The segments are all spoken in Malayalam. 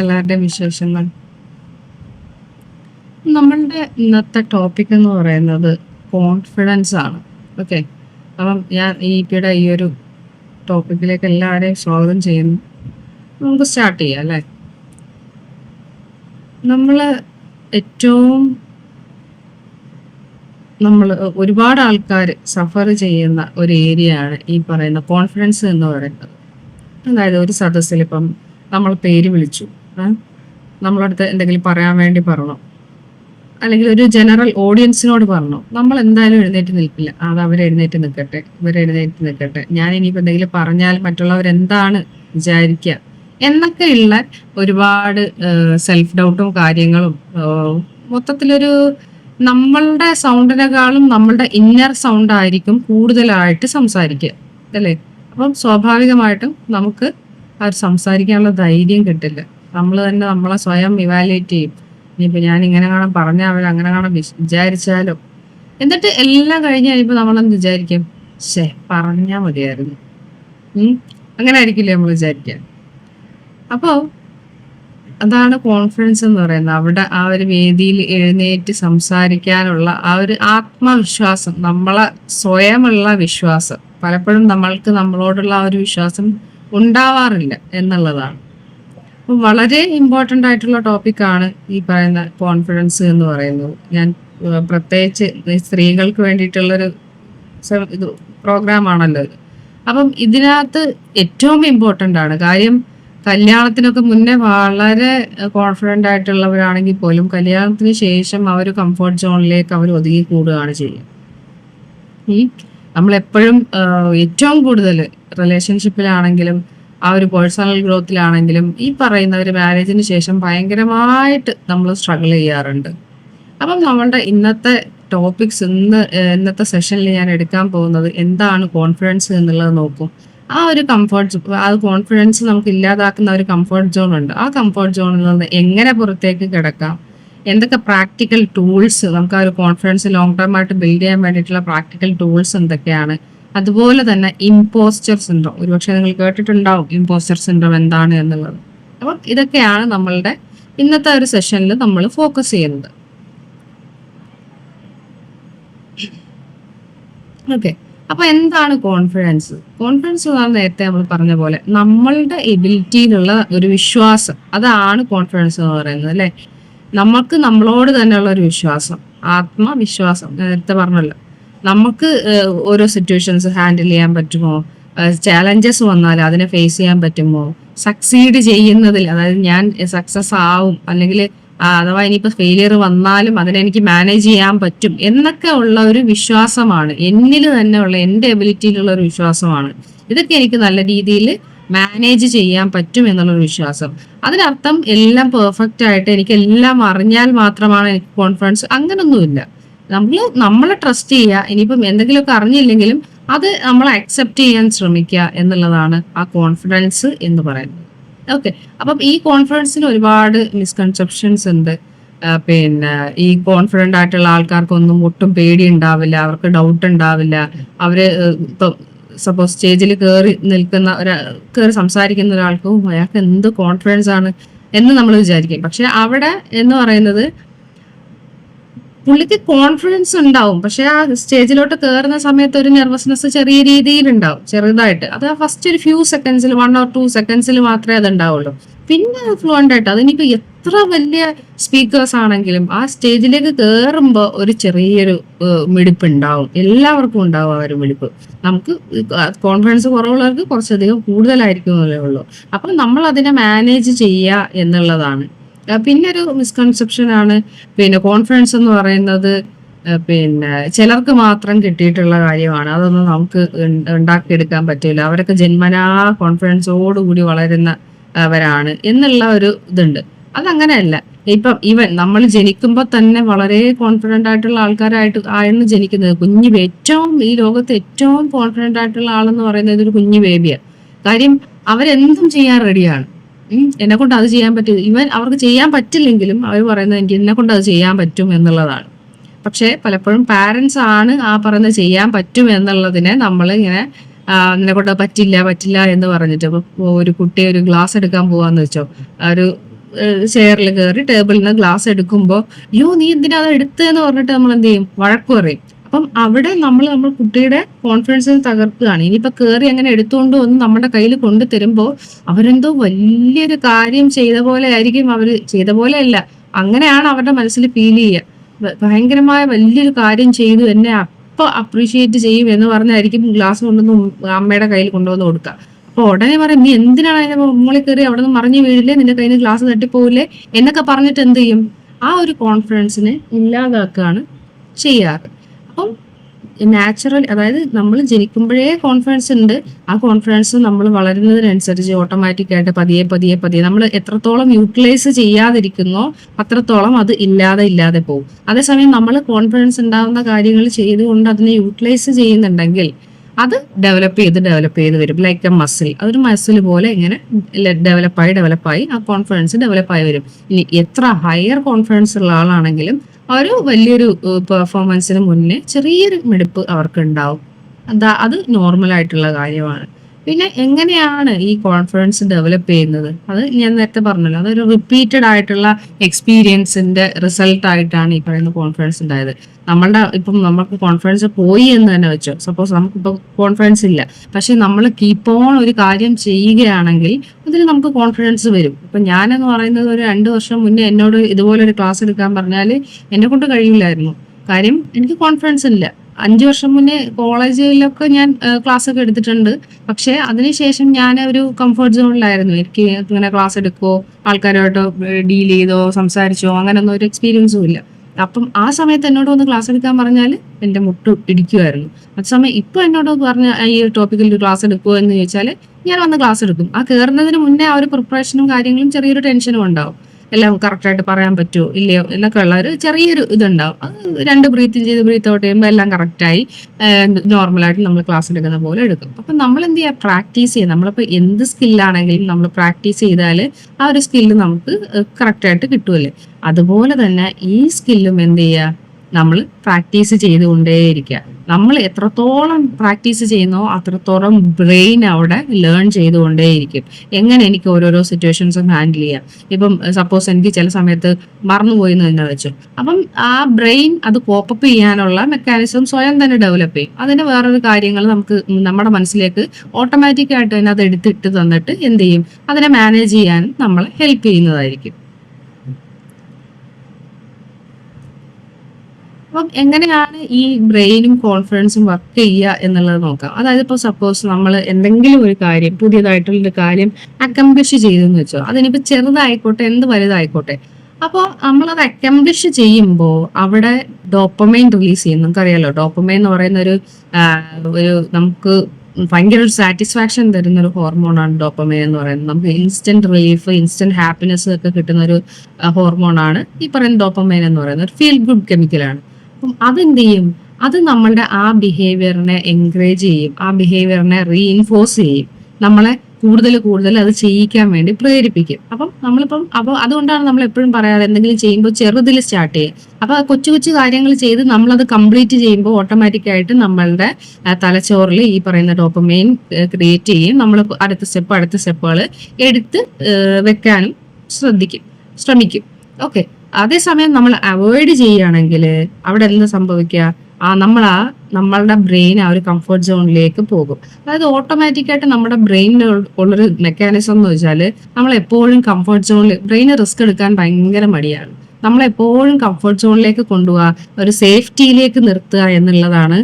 എല്ലാവരുടെയും വിശേഷങ്ങൾ? നമ്മളുടെ ഇന്നത്തെ ടോപ്പിക് എന്ന് പറയുന്നത് കോൺഫിഡൻസ് ആണ്. ഓക്കെ അപ്പം ഞാൻ ഈ പിയുടെ ഈ ഒരു ടോപ്പിക്കിലേക്ക് എല്ലാവരെയും സ്വാഗതം ചെയ്യുന്നു. നമുക്ക് സ്റ്റാർട്ട് ചെയ്യാം അല്ലേ? നമ്മൾ ഏറ്റവും നമ്മൾ ഒരുപാട് ആൾക്കാർ സഫർ ചെയ്യുന്ന ഒരു ഏരിയ ആണ് ഈ പറയുന്ന കോൺഫിഡൻസ് എന്ന് പറയുന്നത്. അതായത് ഒരു സദസ്സിൽ ഇപ്പം നമ്മൾ പേര് വിളിച്ചു? നമ്മളടുത്ത് എന്തെങ്കിലും പറയാൻ വേണ്ടി പറഞ്ഞു അല്ലെങ്കിൽ ഒരു ജനറൽ ഓഡിയൻസിനോട് പറഞ്ഞു നമ്മൾ എന്തായാലും എഴുന്നേറ്റ് നിൽക്കില്ല. അത് അവർ എഴുന്നേറ്റ് നിൽക്കട്ടെ. ഇവർ എഴുന്നേറ്റ് നിൽക്കട്ടെ. ഞാൻ ഇനിയിപ്പോൾ എന്തെങ്കിലും പറഞ്ഞാൽ മറ്റുള്ളവർ എന്താണ് വിചാരിക്കുക എന്നൊക്കെയുള്ള ഒരുപാട് സെൽഫ് ഡൗട്ടും കാര്യങ്ങളും മൊത്തത്തിലൊരു നമ്മളുടെ സൗണ്ടിനെക്കാളും നമ്മളുടെ ഇന്നർ സൗണ്ട് ആയിരിക്കും കൂടുതലായിട്ട് സംസാരിക്കുക അല്ലേ? അപ്പം സ്വാഭാവികമായിട്ടും നമുക്ക് ആ സംസാരിക്കാനുള്ള ധൈര്യം കിട്ടില്ല. നമ്മൾ തന്നെ നമ്മളെ സ്വയം ഇവാലുവേറ്റ് ചെയ്യും. ഇനിയിപ്പോൾ ഞാൻ ഇങ്ങനെ കാണാൻ പറഞ്ഞാൽ അവർ അങ്ങനെ കാണാൻ വിചാരിച്ചാലോ? എന്നിട്ട് എല്ലാം കഴിഞ്ഞ് കഴിയുമ്പോൾ നമ്മളെന്ത് വിചാരിക്കും? ശേ പറഞ്ഞാൽ മതിയായിരുന്നു. അങ്ങനെ ആയിരിക്കില്ലേ നമ്മൾ വിചാരിക്കാൻ അപ്പോൾ അതാണ് കോൺഫിഡൻസ് എന്ന് പറയുന്നത്. അവിടെ ആ ഒരു വേദിയിൽ എഴുന്നേറ്റ് സംസാരിക്കാനുള്ള ആ ഒരു ആത്മവിശ്വാസം നമ്മളെ സ്വയമുള്ള വിശ്വാസം. പലപ്പോഴും നമ്മൾക്ക് നമ്മളോടുള്ള ആ ഒരു വിശ്വാസം ഉണ്ടാവാറില്ല എന്നുള്ളതാണ്. വളരെ ഇമ്പോർട്ടന്റ് ആയിട്ടുള്ള ടോപ്പിക്കാണ് ഈ പറയുന്ന കോൺഫിഡൻസ് എന്ന് പറയുന്നത്. ഞാൻ പ്രത്യേകിച്ച് സ്ത്രീകൾക്ക് വേണ്ടിയിട്ടുള്ളൊരു ഇത് പ്രോഗ്രാമാണല്ലോ അപ്പം ഇതിനകത്ത് ഏറ്റവും ഇമ്പോർട്ടന്റ് ആണ്. കാര്യം കല്യാണത്തിനൊക്കെ മുന്നേ വളരെ കോൺഫിഡന്റ് ആയിട്ടുള്ളവരാണെങ്കിൽ പോലും കല്യാണത്തിന് ശേഷം അവർ കംഫർട്ട് സോണിലേക്ക് അവർ ഒതുങ്ങി കൂടുകയാണ് ചെയ്യുക. നമ്മളെപ്പോഴും ഏറ്റവും കൂടുതൽ റിലേഷൻഷിപ്പിലാണെങ്കിലും ആ ഒരു പേഴ്സണൽ ഗ്രോത്തിലാണെങ്കിലും ഈ പറയുന്ന ഒരു മാരേജിന് ശേഷം ഭയങ്കരമായിട്ട് നമ്മൾ സ്ട്രഗിൾ ചെയ്യാറുണ്ട്. അപ്പം നമ്മളുടെ ഇന്നത്തെ ടോപ്പിക്സ് ഇന്ന് ഇന്നത്തെ സെഷനിൽ ഞാൻ എടുക്കാൻ പോകുന്നത് എന്താണ് കോൺഫിഡൻസ് എന്നുള്ളത് നോക്കും. ആ ഒരു കംഫർട്ട് ആ കോൺഫിഡൻസ് നമുക്ക് ഇല്ലാതാക്കുന്ന ഒരു കംഫർട്ട് സോൺ ഉണ്ട്. ആ കംഫർട്ട് സോണിൽ നിന്ന് എങ്ങനെ പുറത്തേക്ക് കിടക്കാം? എന്തൊക്കെ പ്രാക്ടിക്കൽ ടൂൾസ് നമുക്ക് ആ ഒരു കോൺഫിഡൻസ് ലോങ് ടേം ആയിട്ട് ബിൽഡ് ചെയ്യാൻ വേണ്ടിയിട്ടുള്ള പ്രാക്ടിക്കൽ ടൂൾസ് എന്തൊക്കെയാണ്? അതുപോലെ തന്നെ ഇമ്പോസ്റ്റർ സിൻഡ്രോം ഒരുപക്ഷെ നിങ്ങൾ കേട്ടിട്ടുണ്ടാവും ഇമ്പോസ്റ്റർ സിൻഡ്രോം എന്താണ് എന്നുള്ളത്. അപ്പം ഇതൊക്കെയാണ് നമ്മളുടെ ഇന്നത്തെ ഒരു സെഷനിൽ നമ്മൾ ഫോക്കസ് ചെയ്യുന്നത്. ഓക്കെ അപ്പൊ എന്താണ് കോൺഫിഡൻസ് കോൺഫിഡൻസ് എന്ന് നേരത്തെ നമ്മൾ പറഞ്ഞ പോലെ നമ്മളുടെ എബിലിറ്റിയിലുള്ള ഒരു വിശ്വാസം. അതാണ് കോൺഫിഡൻസ് എന്ന് പറയുന്നത് അല്ലെ? നമുക്ക് നമ്മളോട് തന്നെയുള്ള ഒരു വിശ്വാസം. ആത്മവിശ്വാസം. നേരത്തെ പറഞ്ഞല്ലോ. നമുക്ക് ഓരോ സിറ്റുവേഷൻസ് ഹാൻഡിൽ ചെയ്യാൻ പറ്റുമോ? ചാലഞ്ചസ് വന്നാൽ അതിനെ ഫേസ് ചെയ്യാൻ പറ്റുമോ? സക്സീഡ് ചെയ്യുന്നതിൽ അതായത് ഞാൻ സക്സസ് ആവും അല്ലെങ്കിൽ അഥവാ ഇനിയിപ്പോൾ ഫെയിലിയർ വന്നാലും അതിനെ എനിക്ക് മാനേജ് ചെയ്യാൻ പറ്റും എന്നൊക്കെ ഉള്ള ഒരു വിശ്വാസമാണ്. എന്നിൽ തന്നെ ഉള്ള എന്റെ എബിലിറ്റിയിലുള്ള ഒരു വിശ്വാസമാണ്. ഇതൊക്കെ എനിക്ക് നല്ല രീതിയിൽ മാനേജ് ചെയ്യാൻ പറ്റും എന്നുള്ളൊരു വിശ്വാസം. അതിനർത്ഥം എല്ലാം പെർഫെക്റ്റ് ആയിട്ട് എനിക്ക് എല്ലാം അറിഞ്ഞാൽ മാത്രമാണ് എനിക്ക് കോൺഫിഡൻസ് അങ്ങനൊന്നുമില്ല. നമ്മൾ നമ്മളെ ട്രസ്റ്റ് ചെയ്യുക ഇനിയിപ്പം എന്തെങ്കിലുമൊക്കെ അറിഞ്ഞില്ലെങ്കിലും അത് നമ്മൾ അക്സെപ്റ്റ് ചെയ്യാൻ ശ്രമിക്കുക എന്നുള്ളതാണ് ആ കോൺഫിഡൻസ് എന്ന് പറയുന്നത്. ഓക്കെ അപ്പം ഈ കോൺഫിഡൻസിന് ഒരുപാട് മിസ്കൺസെപ്ഷൻസ് ഉണ്ട്. പിന്നെ ഈ കോൺഫിഡന്റ് ആയിട്ടുള്ള ആൾക്കാർക്കൊന്നും ഒട്ടും പേടി ഉണ്ടാവില്ല അവർക്ക് ഡൗട്ട് ഉണ്ടാവില്ല. അവർ ഇപ്പം സപ്പോസ് സ്റ്റേജിൽ കയറി നിൽക്കുന്ന ഒരു കയറി സംസാരിക്കുന്ന ഒരാൾക്ക് അയാൾക്ക് എന്ത് കോൺഫിഡൻസ് ആണ്? എന്ന് നമ്മൾ വിചാരിക്കും. പക്ഷെ അവിടെ എന്ന് പറയുന്നത് പുള്ളിക്ക് കോൺഫിഡൻസ് ഉണ്ടാവും. പക്ഷെ ആ സ്റ്റേജിലോട്ട് കയറുന്ന സമയത്ത് ഒരു നെർവസ്നെസ് ചെറിയ രീതിയിൽ ഉണ്ടാവും ചെറുതായിട്ട്. അത് ഫസ്റ്റ് ഒരു ഫ്യൂ സെക്കൻഡ്സിൽ വൺ ഓർ ടു സെക്കൻഡ്സിൽ മാത്രമേ അത് ഉണ്ടാവുള്ളൂ പിന്നെ ഫ്ലുവന്റ് ആയിട്ട് അതിനിപ്പോൾ എത്ര വലിയ സ്പീക്കേഴ്സ് ആണെങ്കിലും ആ സ്റ്റേജിലേക്ക് കയറുമ്പോൾ ഒരു ചെറിയൊരു മിടിപ്പ് ഉണ്ടാവും എല്ലാവർക്കും ഉണ്ടാവും ആ ഒരു മിടിപ്പ്. നമുക്ക് കോൺഫിഡൻസ് കുറവുള്ളവർക്ക് കുറച്ചധികം കൂടുതലായിരിക്കും എന്നല്ലേ ഉള്ളൂ. അപ്പം നമ്മൾ അതിനെ മാനേജ് ചെയ്യുക എന്നുള്ളതാണ്. ആ, പിന്നെ ഒരു മിസ്കൺസെപ്ഷൻ ആണ്. പിന്നെ കോൺഫിഡൻസ് എന്ന് പറയുന്നത് പിന്നെ ചിലർക്ക് മാത്രം കിട്ടിയിട്ടുള്ള കാര്യമാണ്. അതൊന്നും നമുക്ക് ഉണ്ടാക്കിയെടുക്കാൻ പറ്റില്ല. അവരൊക്കെ ജന്മനാ കോൺഫിഡൻസോടുകൂടി വളരുന്നവരാണ് എന്നുള്ള ഒരു ഇതുണ്ട്. അതങ്ങനെയല്ല. ഇപ്പം ഇവൻ നമ്മൾ ജനിക്കുമ്പോൾ തന്നെ വളരെ കോൺഫിഡന്റ് ആയിട്ടുള്ള ആൾക്കാരായിട്ട് ആയിരുന്നു ജനിക്കുന്നത് കുഞ്ഞു ഏറ്റവും ഈ ലോകത്ത് ഏറ്റവും കോൺഫിഡന്റ് ആയിട്ടുള്ള ആളെന്ന് പറയുന്നത് ഒരു കുഞ്ഞു ബേബിയാണ് കാര്യം അവരെന്തും ചെയ്യാൻ റെഡിയാണ് എന്നെ കൊണ്ട് അത് ചെയ്യാൻ പറ്റും. ഇവൻ അവർക്ക് ചെയ്യാൻ പറ്റില്ലെങ്കിലും അവർ പറയുന്നത് എനിക്ക് എന്നെ കൊണ്ട് അത് ചെയ്യാൻ പറ്റും എന്നുള്ളതാണ്. പക്ഷെ പലപ്പോഴും പാരൻസ് ആണ് ആ പറയുന്നത് ചെയ്യാൻ പറ്റും എന്നുള്ളതിനെ നമ്മൾ ഇങ്ങനെ നിന്നെ കൊണ്ട് പറ്റില്ല പറ്റില്ല എന്ന് പറഞ്ഞിട്ട് ഒരു കുട്ടി ഒരു ഗ്ലാസ് എടുക്കാൻ പോവാന്ന് വെച്ചോ ഒരു ചെയറിൽ കയറി ടേബിളിൽ നിന്ന് ഗ്ലാസ് എടുക്കുമ്പോൾ അയ്യോ നീ എന്തിനാ അത് എടുത്തതെന്ന് പറഞ്ഞിട്ട് നമ്മൾ എന്ത് ചെയ്യും? വഴക്ക് പറയും. അപ്പം അവിടെ നമ്മൾ നമ്മൾ കുട്ടിയുടെ കോൺഫിഡൻസ് തകർക്കുകയാണ്. ഇനിയിപ്പോൾ കയറി അങ്ങനെ എടുത്തുകൊണ്ട് വന്ന് നമ്മുടെ കയ്യിൽ കൊണ്ടു തരുമ്പോൾ അവരെന്തോ വലിയൊരു കാര്യം ചെയ്ത പോലെ ആയിരിക്കും അവർ ചെയ്ത പോലെ അല്ല. അങ്ങനെയാണ് അവരുടെ മനസ്സിൽ ഫീൽ ചെയ്യുക. ഭയങ്കരമായ വലിയൊരു കാര്യം ചെയ്തു എന്നെ അപ്പൊ അപ്രീഷിയേറ്റ് ചെയ്യും എന്ന് പറഞ്ഞായിരിക്കും ഗ്ലാസ് കൊണ്ടുവന്ന് അമ്മയുടെ കയ്യിൽ കൊണ്ടുവന്ന് കൊടുക്കുക. അപ്പൊ ഉടനെ പറയും നീ എന്തിനാണ് അതിന്റെ മുകളിൽ കയറി അവിടെ നിന്ന് മറിഞ്ഞു വീഴില്ലേ? നിന്റെ കയ്യിൽ നിന്ന് ഗ്ലാസ് തട്ടിപ്പോവില്ലേ? എന്നൊക്കെ പറഞ്ഞിട്ട് എന്ത് ചെയ്യും? ആ ഒരു കോൺഫിഡൻസിനെ ഇല്ലാതാക്കുകയാണ് ചെയ്യാറ്. നാച്ചുറൽ അതായത് നമ്മൾ ജനിക്കുമ്പോഴേ കോൺഫിഡൻസ് ഉണ്ട്. ആ കോൺഫിഡൻസ് നമ്മൾ വളരുന്നതിനനുസരിച്ച് ഓട്ടോമാറ്റിക് ആയിട്ട് പതിയെ പതിയെ പതിയെ നമ്മൾ എത്രത്തോളം യൂട്ടിലൈസ് ചെയ്യാതിരിക്കുന്നോ അത്രത്തോളം അത് ഇല്ലാതെ ഇല്ലാതെ പോകും. അതേസമയം നമ്മൾ കോൺഫിഡൻസ് ഉണ്ടാകുന്ന കാര്യങ്ങൾ ചെയ്തുകൊണ്ട് അതിനെ യൂട്ടിലൈസ് ചെയ്യുന്നുണ്ടെങ്കിൽ അത് ഡെവലപ്പ് ചെയ്ത് ഡെവലപ്പ് ചെയ്ത് വരും. ലൈക്ക് എ മസിൽ അതൊരു മസിൽ പോലെ ഇങ്ങനെ ഡെവലപ്പായി ഡെവലപ്പായി ആ കോൺഫിഡൻസ് ഡെവലപ്പായി വരും. ഇനി എത്ര ഹയർ കോൺഫിഡൻസ് ഉള്ള ആളാണെങ്കിലും ഒരു വലിയൊരു പെർഫോമൻസിന് മുന്നേ ചെറിയൊരു മിടുപ്പ് അവർക്ക് ഉണ്ടാവും അതാ അത് നോർമൽ ആയിട്ടുള്ള കാര്യമാണ്. പിന്നെ എങ്ങനെയാണ് ഈ കോൺഫിഡൻസ് ഡെവലപ്പ് ചെയ്യുന്നത്? അത് ഞാൻ നേരത്തെ പറഞ്ഞല്ലോ അതൊരു റിപ്പീറ്റഡ് ആയിട്ടുള്ള എക്സ്പീരിയൻസിന്റെ റിസൾട്ട് ആയിട്ടാണ് ഈ പറയുന്ന കോൺഫിഡൻസ് ഉണ്ടായത്. നമ്മളുടെ ഇപ്പം നമുക്ക് കോൺഫിഡൻസ് പോയി എന്ന് തന്നെ വെച്ചോ. സപ്പോസ് നമുക്കിപ്പോൾ കോൺഫിഡൻസ് ഇല്ല. പക്ഷെ നമ്മൾ കീപ്പ് ഓൺ ഒരു കാര്യം ചെയ്യുകയാണെങ്കിൽ അതിൽ നമുക്ക് കോൺഫിഡൻസ് വരും. ഇപ്പൊ ഞാനെന്ന് പറയുന്നത് ഒരു രണ്ട് വർഷം മുന്നേ എന്നോട് ഇതുപോലെ ഒരു ക്ലാസ് എടുക്കാൻ പറഞ്ഞാൽ എന്നെ കൊണ്ട് കഴിയില്ലായിരുന്നു. കാര്യം എനിക്ക് കോൺഫിഡൻസ് ഇല്ല. അഞ്ചു വർഷം മുന്നേ കോളേജിലൊക്കെ ഞാൻ ക്ലാസ് ഒക്കെ എടുത്തിട്ടുണ്ട്. പക്ഷെ അതിനുശേഷം ഞാൻ ഒരു കംഫർട്ട് സോണിലായിരുന്നു എനിക്ക് ഇങ്ങനെ ക്ലാസ് എടുക്കോ ആൾക്കാരുമായിട്ട് ഡീൽ ചെയ്തോ സംസാരിച്ചോ അങ്ങനൊന്നും ഒരു എക്സ്പീരിയൻസും ഇല്ല. അപ്പം ആ സമയത്ത് എന്നോട് വന്ന് ക്ലാസ് എടുക്കാൻ പറഞ്ഞാൽ എന്റെ മുട്ട് ഇടിക്കുമായിരുന്നു അതേസമയം ഇപ്പൊ എന്നോട് പറഞ്ഞ ഈ ടോപ്പിക്കിൽ ഒരു ക്ലാസ് എടുക്കുമോ എന്ന് ചോദിച്ചാൽ ഞാൻ വന്ന് ക്ലാസ് എടുക്കും. ആ കയറുന്നതിന് മുന്നേ ആ ഒരു പ്രിപ്പറേഷനും കാര്യങ്ങളും ചെറിയൊരു ടെൻഷനും ഉണ്ടാവും. എല്ലാം കറക്റ്റായിട്ട് പറയാൻ പറ്റുമോ ഇല്ലയോ? എന്നൊക്കെ ഉള്ള ഒരു ചെറിയൊരു ഇതുണ്ടാവും. അത് രണ്ട് ബ്രീത്ത് ചെയ്ത് ബ്രീത്ത് ഔട്ട് ചെയ്യുമ്പോൾ എല്ലാം കറക്റ്റായി നോർമലായിട്ട് നമ്മൾ ക്ലാസ് എടുക്കുന്ന പോലെ എടുക്കും. അപ്പം നമ്മൾ എന്ത് ചെയ്യുക പ്രാക്ടീസ് ചെയ്യുക നമ്മളിപ്പോൾ എന്ത് സ്കില്ലാണെങ്കിലും നമ്മൾ പ്രാക്ടീസ് ചെയ്താൽ ആ ഒരു സ്കില്ല് നമുക്ക് കറക്റ്റായിട്ട് കിട്ടുമല്ലേ അതുപോലെ തന്നെ ഈ സ്കില്ലും എന്ത് ചെയ്യുക നമ്മൾ പ്രാക്ടീസ് ചെയ്തുകൊണ്ടേയിരിക്കുക നമ്മൾ എത്രത്തോളം പ്രാക്ടീസ് ചെയ്യുന്നോ അത്രത്തോളം ബ്രെയിൻ അവിടെ ലേൺ ചെയ്തുകൊണ്ടേയിരിക്കും. എങ്ങനെ എനിക്ക് ഓരോരോ സിറ്റുവേഷൻസും ഹാൻഡിൽ ചെയ്യാം. ഇപ്പം സപ്പോസ് എനിക്ക് ചില സമയത്ത് മറന്നുപോയി എന്ന് തന്നെ വെച്ചു. അപ്പം ആ ബ്രെയിൻ അത് കോപ്പപ്പ് ചെയ്യാനുള്ള മെക്കാനിസം സ്വയം തന്നെ ഡെവലപ്പ് ചെയ്യും. അതിന് വേറൊരു കാര്യങ്ങൾ നമുക്ക് നമ്മുടെ മനസ്സിലേക്ക് ഓട്ടോമാറ്റിക്കായിട്ട് തന്നെ അത് എടുത്തിട്ട് തന്നിട്ട് എന്ത് ചെയ്യും? അതിനെ മാനേജ് ചെയ്യാൻ നമ്മളെ ഹെൽപ്പ് ചെയ്യുന്നതായിരിക്കും. അപ്പം എങ്ങനെയാണ് ഈ ബ്രെയിനും കോൺഫിഡൻസും വർക്ക് ചെയ്യുക എന്നുള്ളത് നോക്കാം. അതായത് ഇപ്പോൾ സപ്പോസ് നമ്മൾ എന്തെങ്കിലും ഒരു കാര്യം പുതിയതായിട്ടുള്ള ഒരു കാര്യം അക്കംപ്ലിഷ് ചെയ്തെന്ന് വെച്ചോ അതിനിപ്പോൾ ചെറുതായിക്കോട്ടെ എന്ത് വലുതായിക്കോട്ടെ. അപ്പോൾ നമ്മളത് അക്കംപ്ലിഷ് ചെയ്യുമ്പോൾ അവിടെ ഡോപ്പമൈൻ റിലീസ് ചെയ്യും. നമുക്കറിയാലോ ഡോപ്പമൈൻ എന്ന് പറയുന്ന ഒരു ഒരു നമുക്ക് ഭയങ്കര ഒരു സാറ്റിസ്ഫാക്ഷൻ തരുന്ന ഒരു ഹോർമോണാണ് ഡോപ്പമൈൻ എന്ന് പറയുന്നത്. നമുക്ക് ഇൻസ്റ്റന്റ് റിലീഫ് ഇൻസ്റ്റന്റ് ഹാപ്പിനെസ് ഒക്കെ കിട്ടുന്ന ഒരു ഹോർമോണാണ് ഈ പറയുന്ന ഡോപ്പമൈൻ എന്ന് പറയുന്നത്. ഒരു ഫീൽ ഗുഡ് കെമിക്കലാണ് അപ്പം അതെന്ത് ചെയ്യും അത് നമ്മളുടെ ആ ബിഹേവിയറിനെ എൻകറേജ് ചെയ്യും. ആ ബിഹേവിയറിനെ റീഇൻഫോഴ്സ് ചെയ്യും. നമ്മളെ കൂടുതൽ കൂടുതൽ അത് ചെയ്യിക്കാൻ വേണ്ടി പ്രേരിപ്പിക്കും. അപ്പം നമ്മളിപ്പം അപ്പോൾ അതുകൊണ്ടാണ് നമ്മൾ എപ്പോഴും പറയാറ് എന്തെങ്കിലും ചെയ്യുമ്പോൾ ചെറുതിൽ സ്റ്റാർട്ട് ചെയ്യും. അപ്പൊ കൊച്ചു കൊച്ചു കാര്യങ്ങൾ ചെയ്ത് നമ്മളത് കംപ്ലീറ്റ് ചെയ്യുമ്പോൾ ഓട്ടോമാറ്റിക് ആയിട്ട് നമ്മളുടെ തലച്ചോറിൽ ഈ പറയുന്ന ഡോപ്പമെയിൻ ക്രിയേറ്റ് ചെയ്യും. നമ്മൾ അടുത്ത സ്റ്റെപ്പ് അടുത്ത സ്റ്റെപ്പുകൾ എടുത്ത് വെക്കാനും ശ്രദ്ധിക്കും. ശ്രമിക്കും. ഓക്കെ അതേസമയം നമ്മൾ അവോയ്ഡ് ചെയ്യുകയാണെങ്കിൽ അവിടെ എന്താ സംഭവിക്കുക? ആ നമ്മൾ നമ്മളുടെ ബ്രെയിൻ ആ ഒരു കംഫർട്ട് സോണിലേക്ക് പോകും. അതായത് ഓട്ടോമാറ്റിക്കായിട്ട് നമ്മുടെ ബ്രെയിനിന് ഉള്ളൊരു മെക്കാനിസം എന്ന് വെച്ചാൽ നമ്മൾ എപ്പോഴും കംഫർട്ട് സോണിൽ ബ്രെയിന് റിസ്ക് എടുക്കാൻ ഭയങ്കര മടിയാണ്. നമ്മളെപ്പോഴും കംഫർട്ട് സോണിലേക്ക് കൊണ്ടുപോവുക ഒരു സേഫ്റ്റിയിലേക്ക് നിർത്തുക എന്നുള്ളതാണ്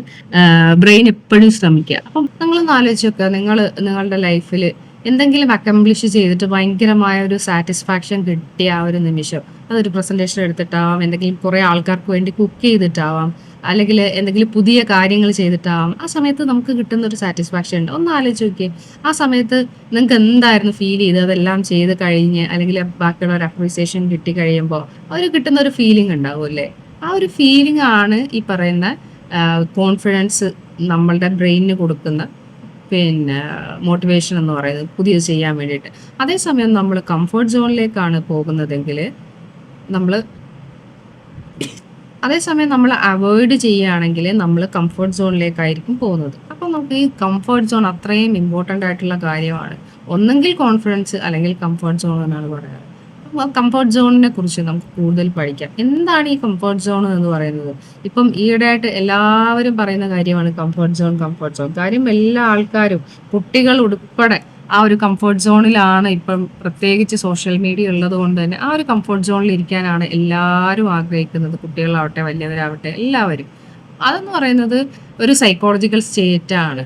ബ്രെയിൻ എപ്പോഴും ശ്രമിക്കുക. അപ്പം നിങ്ങളൊന്ന് ആലോചിച്ച് നോക്കുക. നിങ്ങൾ നിങ്ങളുടെ ലൈഫിൽ എന്തെങ്കിലും അക്കംപ്ലിഷ് ചെയ്തിട്ട് ഭയങ്കരമായ ഒരു സാറ്റിസ്ഫാക്ഷൻ കിട്ടിയ ആ ഒരു നിമിഷം. അതൊരു പ്രസന്റേഷൻ എടുത്തിട്ടാവാം എന്തെങ്കിലും കുറേ ആൾക്കാർക്ക് വേണ്ടി കുക്ക് ചെയ്തിട്ടാവാം അല്ലെങ്കിൽ എന്തെങ്കിലും പുതിയ കാര്യങ്ങൾ ചെയ്തിട്ടാവാം. ആ സമയത്ത് നമുക്ക് കിട്ടുന്ന ഒരു സാറ്റിസ്ഫാക്ഷൻ ഉണ്ട്. ഒന്ന് ആലോചിച്ച് നോക്കിയേ ആ സമയത്ത് നിങ്ങൾക്ക് എന്തായിരുന്നു ഫീൽ ചെയ്ത് അതെല്ലാം ചെയ്ത് കഴിഞ്ഞ് അല്ലെങ്കിൽ ബാക്കിയുള്ള ഒരു അപ്രീസിയേഷൻ കിട്ടി കഴിയുമ്പോൾ അവർ കിട്ടുന്ന ഒരു ഫീലിംഗ് ഉണ്ടാവും അല്ലേ? ആ ഒരു ഫീലിംഗ് ആണ് ഈ പറയുന്ന കോൺഫിഡൻസ് നമ്മളുടെ ബ്രെയിനിന് കൊടുക്കുന്ന പിന്നെ മോട്ടിവേഷൻ എന്ന് പറയുന്നത് പുതിയത് ചെയ്യാൻ വേണ്ടിയിട്ട്. അതേസമയം നമ്മൾ കംഫർട്ട് സോണിലേക്കാണ് പോകുന്നതെങ്കിൽ നമ്മൾ അതേസമയം നമ്മൾ അവോയ്ഡ് ചെയ്യുകയാണെങ്കിൽ നമ്മൾ കംഫർട്ട് സോണിലേക്കായിരിക്കും പോകുന്നത്. അപ്പോൾ നമുക്ക് ഈ കംഫർട്ട് സോൺ അത്രയും ഇമ്പോർട്ടന്റ് ആയിട്ടുള്ള കാര്യമാണ്. ഒന്നെങ്കിൽ കോൺഫിഡൻസ് അല്ലെങ്കിൽ കംഫർട്ട് സോൺ എന്നാണ് പറയാറ്. കംഫർട്ട് സോണിനെ കുറിച്ച് നമുക്ക് കൂടുതൽ പഠിക്കാം. എന്താണ് ഈ കംഫർട്ട് സോൺ എന്ന് പറയുന്നത്? ഇപ്പം ഈയിടെയായിട്ട് എല്ലാവരും പറയുന്ന കാര്യമാണ് കംഫർട്ട് സോൺ കംഫർട്ട് സോൺ കാര്യം എല്ലാ ആൾക്കാരും കുട്ടികൾ ഉൾപ്പെടെ ആ ഒരു കംഫർട്ട് സോണിലാണ് ഇപ്പം പ്രത്യേകിച്ച് സോഷ്യൽ മീഡിയ ഉള്ളത് കൊണ്ട് തന്നെ ആ ഒരു കംഫർട്ട് സോണിൽ ഇരിക്കാനാണ് എല്ലാവരും ആഗ്രഹിക്കുന്നത്. കുട്ടികളാവട്ടെ വലിയവരാവട്ടെ എല്ലാവരും. അതെന്ന് പറയുന്നത് ഒരു സൈക്കോളജിക്കൽ സ്റ്റേറ്റാണ്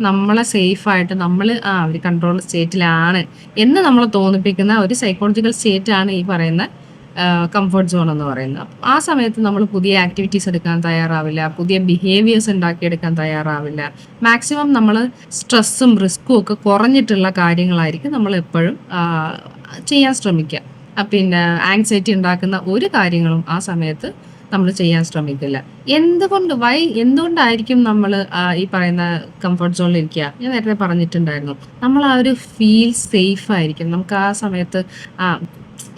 നമ്മളെ സേഫായിട്ട് നമ്മൾ ആ ഒരു കൺട്രോൾ സ്റ്റേറ്റിലാണ് എന്ന് നമ്മളെ തോന്നിപ്പിക്കുന്ന ഒരു സൈക്കോളജിക്കൽ സ്റ്റേറ്റാണ് ഈ പറയുന്ന കംഫർട്ട് സോൺ എന്ന് പറയുന്നത്. ആ സമയത്ത് നമ്മൾ പുതിയ ആക്ടിവിറ്റീസ് എടുക്കാൻ തയ്യാറാവില്ല പുതിയ ബിഹേവിയേഴ്സ് ഉണ്ടാക്കിയെടുക്കാൻ തയ്യാറാവില്ല. മാക്സിമം നമ്മൾ സ്ട്രെസ്സും റിസ്ക്കും ഒക്കെ കുറഞ്ഞിട്ടുള്ള കാര്യങ്ങളായിരിക്കും നമ്മൾ എപ്പോഴും ചെയ്യാൻ ശ്രമിക്കുക പിന്നെ ആങ്സൈറ്റി ഉണ്ടാക്കുന്ന ഒരു കാര്യങ്ങളും ആ സമയത്ത് നമ്മൾ ചെയ്യാൻ ശ്രമിക്കില്ല. എന്തുകൊണ്ട് വൈ എന്തുകൊണ്ടായിരിക്കും നമ്മൾ ഈ പറയുന്ന കംഫർട്ട് സോണിൽ ഇരിക്കുക ഞാൻ നേരത്തെ പറഞ്ഞിട്ടുണ്ടായിരുന്നു. നമ്മൾ ആ ഒരു ഫീൽ സേഫ് ആയിരിക്കും നമുക്ക് ആ സമയത്ത്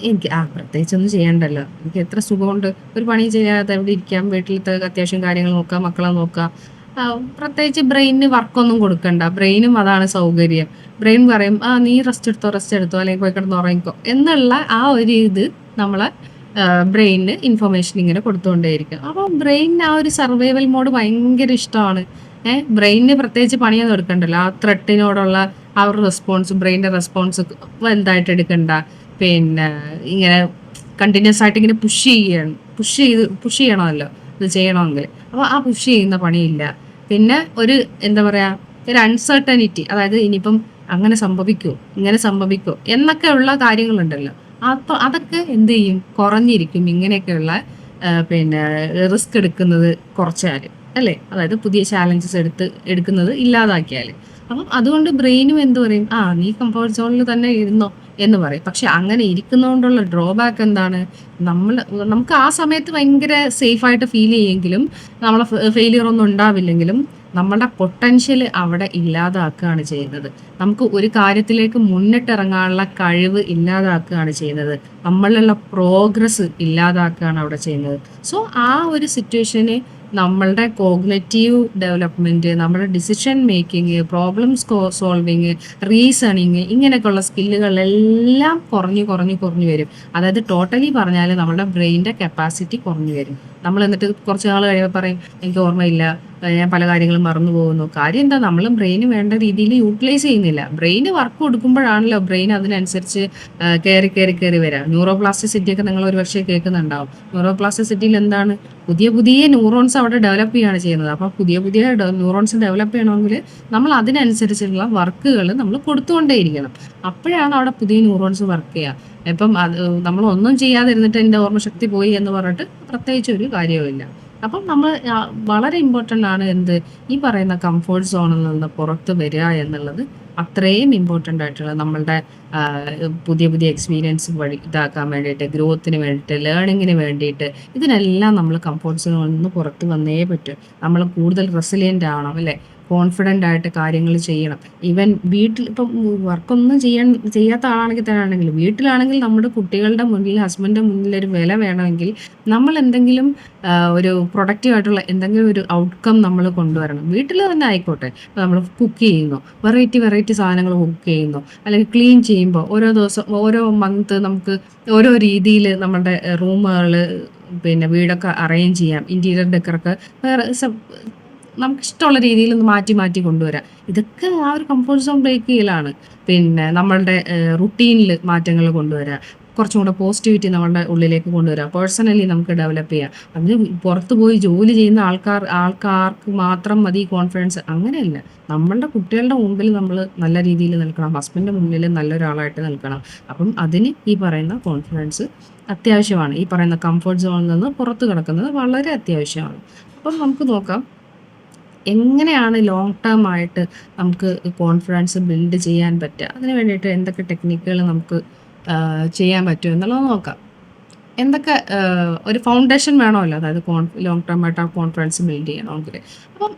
എനിക്ക് ആ പ്രത്യേകിച്ചൊന്നും ചെയ്യണ്ടല്ലോ. എനിക്ക് എത്ര സുഖമുണ്ട്. ഒരു പണി ചെയ്യാതെ അവിടെ ഇരിക്കാം. വീട്ടിലത്തെ അത്യാവശ്യം കാര്യങ്ങൾ നോക്കാം മക്കളെ നോക്കാം. ആ, പ്രത്യേകിച്ച് ബ്രെയിനിന് വർക്കൊന്നും കൊടുക്കണ്ട. ബ്രെയിനും അതാണ് സൗകര്യം. ബ്രെയിൻ പറയും ആ നീ റെസ്റ്റ് എടുത്തോ റെസ്റ്റ് എടുത്തോ അല്ലെങ്കിൽ പോയി കിടന്ന് ഉറങ്ങിക്കോ. എന്നുള്ള ആ ഒരു ഇത് നമ്മളെ ബ്രെയിനിന് ഇൻഫർമേഷൻ ഇങ്ങനെ കൊടുത്തുകൊണ്ടേയിരിക്കും. അപ്പോൾ ബ്രെയിനിന് ആ ഒരു സർവൈവൽ മോഡ് ഭയങ്കര ഇഷ്ടമാണ്. ഏഹ് ബ്രെയിനിന് പ്രത്യേകിച്ച് പണിയൊന്നും എടുക്കണ്ടല്ലോ. ആ ത്രെട്ടിനോടുള്ള ആ ഒരു റെസ്പോൺസ് ബ്രെയിനിന്റെ റെസ്പോൺസ് വലുതായിട്ട് എടുക്കണ്ട. പിന്നെ ഇങ്ങനെ കണ്ടിന്യൂസ് ആയിട്ട് ഇങ്ങനെ പുഷ് ചെയ്യണം പുഷ് ചെയ്ത് പുഷ് ചെയ്യണമല്ലോ. ഇത് ചെയ്യണമെങ്കിൽ. അപ്പോൾ ആ പുഷ് ചെയ്യുന്ന പണിയില്ല. പിന്നെ ഒരു എന്താ പറയാ ഒരു അൺസർട്ടനിറ്റി അതായത് ഇനിയിപ്പം അങ്ങനെ സംഭവിക്കുമോ ഇങ്ങനെ സംഭവിക്കുമോ എന്നൊക്കെ ഉള്ള കാര്യങ്ങളുണ്ടല്ലോ. അപ്പോൾ അതൊക്കെ എന്ത് ചെയ്യും? കുറഞ്ഞിരിക്കും. ഇങ്ങനെയൊക്കെയുള്ള പിന്നെ റിസ്ക് എടുക്കുന്നത് കുറച്ചാൽ അല്ലേ? അതായത് പുതിയ ചാലഞ്ചസ് എടുത്ത് എടുക്കുന്നത് ഇല്ലാതാക്കിയാൽ അപ്പം അതുകൊണ്ട് ബ്രെയിനും എന്ത് പറയും? ആ നീ കംഫർട്ട് സോണിൽ തന്നെ ഇരുന്നോ. എന്ന് പറയും. പക്ഷെ അങ്ങനെ ഇരിക്കുന്നതുകൊണ്ടുള്ള ഡ്രോബാക്ക് എന്താണ്? നമ്മൾ നമുക്ക് ആ സമയത്ത് ഭയങ്കര സേഫ് ആയിട്ട് ഫീൽ ചെയ്യുമെങ്കിലും നമ്മളെ ഫെയിലിയർ ഒന്നും ഉണ്ടാവില്ലെങ്കിലും നമ്മളുടെ പൊട്ടൻഷ്യൽ അവിടെ ഇല്ലാതാക്കുകയാണ് ചെയ്യുന്നത്. നമുക്ക് ഒരു കാര്യത്തിലേക്ക് മുന്നിട്ടിറങ്ങാനുള്ള കഴിവ് ഇല്ലാതാക്കുകയാണ് ചെയ്യുന്നത്. നമ്മളിലുള്ള പ്രോഗ്രസ് ഇല്ലാതാക്കുകയാണ് അവിടെ ചെയ്യുന്നത്. സോ ആ ഒരു സിറ്റുവേഷന് നമ്മളുടെ കോഗ്നറ്റീവ് ഡെവലപ്മെന്റ് നമ്മുടെ decision making problem solving reasoning ഇങ്ങനെയൊക്കെയുള്ള സ്കില്ലുകളെല്ലാം കുറഞ്ഞ് കുറഞ്ഞ് കുറഞ്ഞു വരും. അതായത് ടോട്ടലി പറഞ്ഞാൽ നമ്മുടെ ബ്രെയിന്റെ കപ്പാസിറ്റി കുറഞ്ഞു വരും. നമ്മൾ എന്നിട്ട് കുറച്ച് നാൾ കഴിയുമ്പോൾ പറയും എനിക്ക് ഓർമ്മയില്ല. ഞാൻ പല കാര്യങ്ങളും മറന്നു പോകുന്നു. കാര്യം എന്താ? നമ്മൾ ബ്രെയിന് വേണ്ട രീതിയിൽ യൂട്ടിലൈസ് ചെയ്യുന്നില്ല. ബ്രെയിന് വർക്ക് കൊടുക്കുമ്പോഴാണല്ലോ ബ്രെയിൻ അതിനനുസരിച്ച് കയറി കയറി കയറി വരാം. ന്യൂറോപ്ലാസ്റ്റിസിറ്റി ഒക്കെ നിങ്ങൾ ഒരു പക്ഷേ കേൾക്കുന്നുണ്ടാവും. ന്യൂറോപ്ലാസ്റ്റിസിറ്റിയിൽ എന്താണ്? പുതിയ പുതിയ ന്യൂറോൺസ് അവിടെ ഡെവലപ്പ് ചെയ്യുകയാണ് ചെയ്യുന്നത്. അപ്പോൾ പുതിയ പുതിയ ന്യൂറോൺസ് ഡെവലപ്പ് ചെയ്യണമെങ്കിൽ നമ്മൾ അതിനനുസരിച്ചുള്ള വർക്കുകൾ നമ്മൾ കൊടുത്തുകൊണ്ടേയിരിക്കണം. അപ്പോഴാണ് അവിടെ പുതിയ ന്യൂറോൺസ് വർക്ക് ചെയ്യുക. ഇപ്പം അത് നമ്മൾ ഒന്നും ചെയ്യാതിരുന്നിട്ട് എന്റെ ഓർമ്മശക്തി പോയി എന്ന് പറഞ്ഞിട്ട് പ്രത്യേകിച്ച് ഒരു കാര്യവുമില്ല അപ്പം നമ്മൾ വളരെ ഇമ്പോർട്ടന്റ് ആണ് എന്ത്? ഈ പറയുന്ന കംഫോർട്ട് സോണിൽ നിന്ന് പുറത്ത് വരിക എന്നുള്ളത് അത്രയും ഇമ്പോർട്ടന്റ് ആയിട്ടുള്ള നമ്മളുടെ പുതിയ പുതിയ എക്സ്പീരിയൻസ് വഴി ഇതാക്കാൻ വേണ്ടിയിട്ട് ഗ്രോത്തിന് വേണ്ടിയിട്ട് ലേണിങ്ങിന് വേണ്ടിയിട്ട് ഇതിനെല്ലാം നമ്മൾ കംഫോർട്ട് സോണിൽ നിന്ന് പുറത്ത് വന്നേ പറ്റും. നമ്മൾ കൂടുതൽ റെസിലിയന്റ് ആവണം അല്ലേ? കോൺഫിഡന്റ് ആയിട്ട് കാര്യങ്ങൾ ചെയ്യണം. ഈവൻ വീട്ടിൽ ഇപ്പം വർക്കൊന്നും ചെയ്യാൻ ചെയ്യാത്ത ആളാണെങ്കിൽ തന്നെ ആണെങ്കിൽ വീട്ടിലാണെങ്കിൽ നമ്മുടെ കുട്ടികളുടെ മുന്നിൽ ഹസ്ബൻഡിന്റെ മുന്നിൽ ഒരു വില വേണമെങ്കിൽ നമ്മൾ എന്തെങ്കിലും ഒരു പ്രൊഡക്റ്റീവ് ആയിട്ടുള്ള എന്തെങ്കിലും ഒരു ഔട്ട്കം നമ്മൾ കൊണ്ടുവരണം. വീട്ടിൽ തന്നെ ആയിക്കോട്ടെ. നമ്മൾ കുക്ക് ചെയ്യുന്നു. വെറൈറ്റി വെറൈറ്റി സാധനങ്ങൾ കുക്ക് ചെയ്യുന്നു. അല്ലെങ്കിൽ ക്ലീൻ ചെയ്യുമ്പോൾ ഓരോ ദിവസം ഓരോ മന്ത് നമുക്ക് ഓരോ രീതിയിൽ നമ്മുടെ റൂമുകൾ പിന്നെ വീടൊക്കെ അറേഞ്ച് ചെയ്യാം. ഇന്റീരിയർ ഡെക്കറൊക്കെ വേറെ സം- നമുക്ക് ഇഷ്ടമുള്ള രീതിയിൽ ഒന്ന് മാറ്റി മാറ്റി കൊണ്ടുവരാം. ഇതൊക്കെ ആ ഒരു കംഫോർട്ട് സോൺ ബ്രേക്ക് ചെയ്യലാണ്. പിന്നെ നമ്മളുടെ റുട്ടീനിൽ മാറ്റങ്ങൾ കൊണ്ടുവരാം. കുറച്ചും കൂടെ പോസിറ്റിവിറ്റി നമ്മളുടെ ഉള്ളിലേക്ക് കൊണ്ടുവരാം. പേഴ്സണലി നമുക്ക് ഡെവലപ്പ് ചെയ്യാം. അതിന് പുറത്ത് പോയി ജോലി ചെയ്യുന്ന ആൾക്കാർ ആൾക്കാർക്ക് മാത്രം മതി കോൺഫിഡൻസ് അങ്ങനെയല്ല. നമ്മളുടെ കുട്ടികളുടെ മുമ്പിൽ നമ്മൾ നല്ല രീതിയിൽ നിൽക്കണം. ഹസ്ബൻഡിന്റെ മുന്നിൽ നല്ലൊരാളായിട്ട് നിൽക്കണം. അപ്പം അതിന് ഈ പറയുന്ന കോൺഫിഡൻസ് അത്യാവശ്യമാണ്. ഈ പറയുന്ന കംഫർട്ട് സോണിൽ നിന്ന് പുറത്ത് കിടക്കുന്നത് വളരെ അത്യാവശ്യമാണ്. അപ്പം നമുക്ക് നോക്കാം. എങ്ങനെയാണ് ലോങ് ടേം ആയിട്ട് നമുക്ക് കോൺഫിഡൻസ് ബിൽഡ് ചെയ്യാൻ പറ്റുക? അതിന് വേണ്ടിയിട്ട് എന്തൊക്കെ ടെക്നിക്കുകൾ നമുക്ക് ചെയ്യാൻ പറ്റും എന്നുള്ളത് നോക്കാം. എന്തൊക്കെ ഒരു ഫൗണ്ടേഷൻ വേണമല്ലോ? അതായത് കോൺ ലോങ് ടേം ആയിട്ട് ആ കോൺഫിഡൻസ് ബിൽഡ് ചെയ്യണമെങ്കിൽ അപ്പം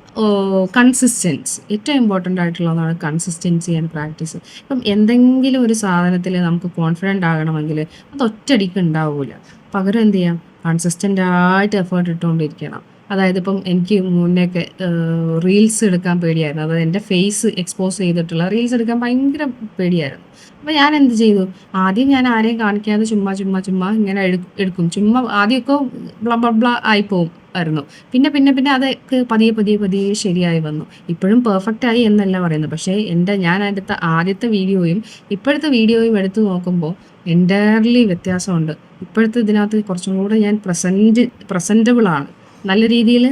കൺസിസ്റ്റൻസി ഏറ്റവും ഇമ്പോർട്ടന്റ് ആയിട്ടുള്ളതാണ് കൺസിസ്റ്റൻസി ആൻഡ് പ്രാക്ടീസ് ഇപ്പം എന്തെങ്കിലും ഒരു സാധനത്തിൽ നമുക്ക് കോൺഫിഡന്റ് ആകണമെങ്കിൽ അത് ഒറ്റയടിക്ക് ഉണ്ടാവില്ല പകരം എന്ത് ചെയ്യാം? കൺസിസ്റ്റന്റ് ആയിട്ട് എഫേർട്ട് ഇട്ടുകൊണ്ടിരിക്കണം. അതായത് ഇപ്പം എനിക്ക് മുന്നേക്ക് റീൽസ് എടുക്കാൻ പേടിയായിരുന്നു. അതായത് എന്റെ ഫേസ് എക്സ്പോസ് ചെയ്തിട്ടുള്ള റീൽസ് എടുക്കാൻ ഭയങ്കര പേടിയായിരുന്നു. അപ്പോൾ ഞാൻ എന്ത് ചെയ്തു? ആദ്യം ഞാൻ ആരെയും കാണിക്കാതെ ചുമ്മാ ചുമ്മാ ചുമ്മാ ഇങ്ങനെ എടു- എടുക്കും. ചുമ്മാ ആദ്യമൊക്കെ ബ്ല ബ്ല ബ്ല ആയിപ്പോവും ആയിരുന്നു. പിന്നെ പിന്നെ പിന്നെ അതൊക്കെ പതിയെ പതിയെ പതിയെ ശരിയായി വന്നു. ഇപ്പോഴും പെർഫെക്റ്റ് ആയി എന്നല്ല പറയുന്നത്. പക്ഷേ എന്റെ ഞാൻ എടുത്ത ആദ്യത്തെ വീഡിയോയും ഇപ്പോഴത്തെ വീഡിയോയും എടുത്തു നോക്കുമ്പോൾ എന്റയർലി വ്യത്യാസമുണ്ട്. ഇപ്പോഴത്തെ ഇതിനകത്ത് കുറച്ചും കൂടെ ഞാൻ പ്രസന്റ് പ്രസന്റബിൾ ആണ്. നല്ല രീതിയിൽ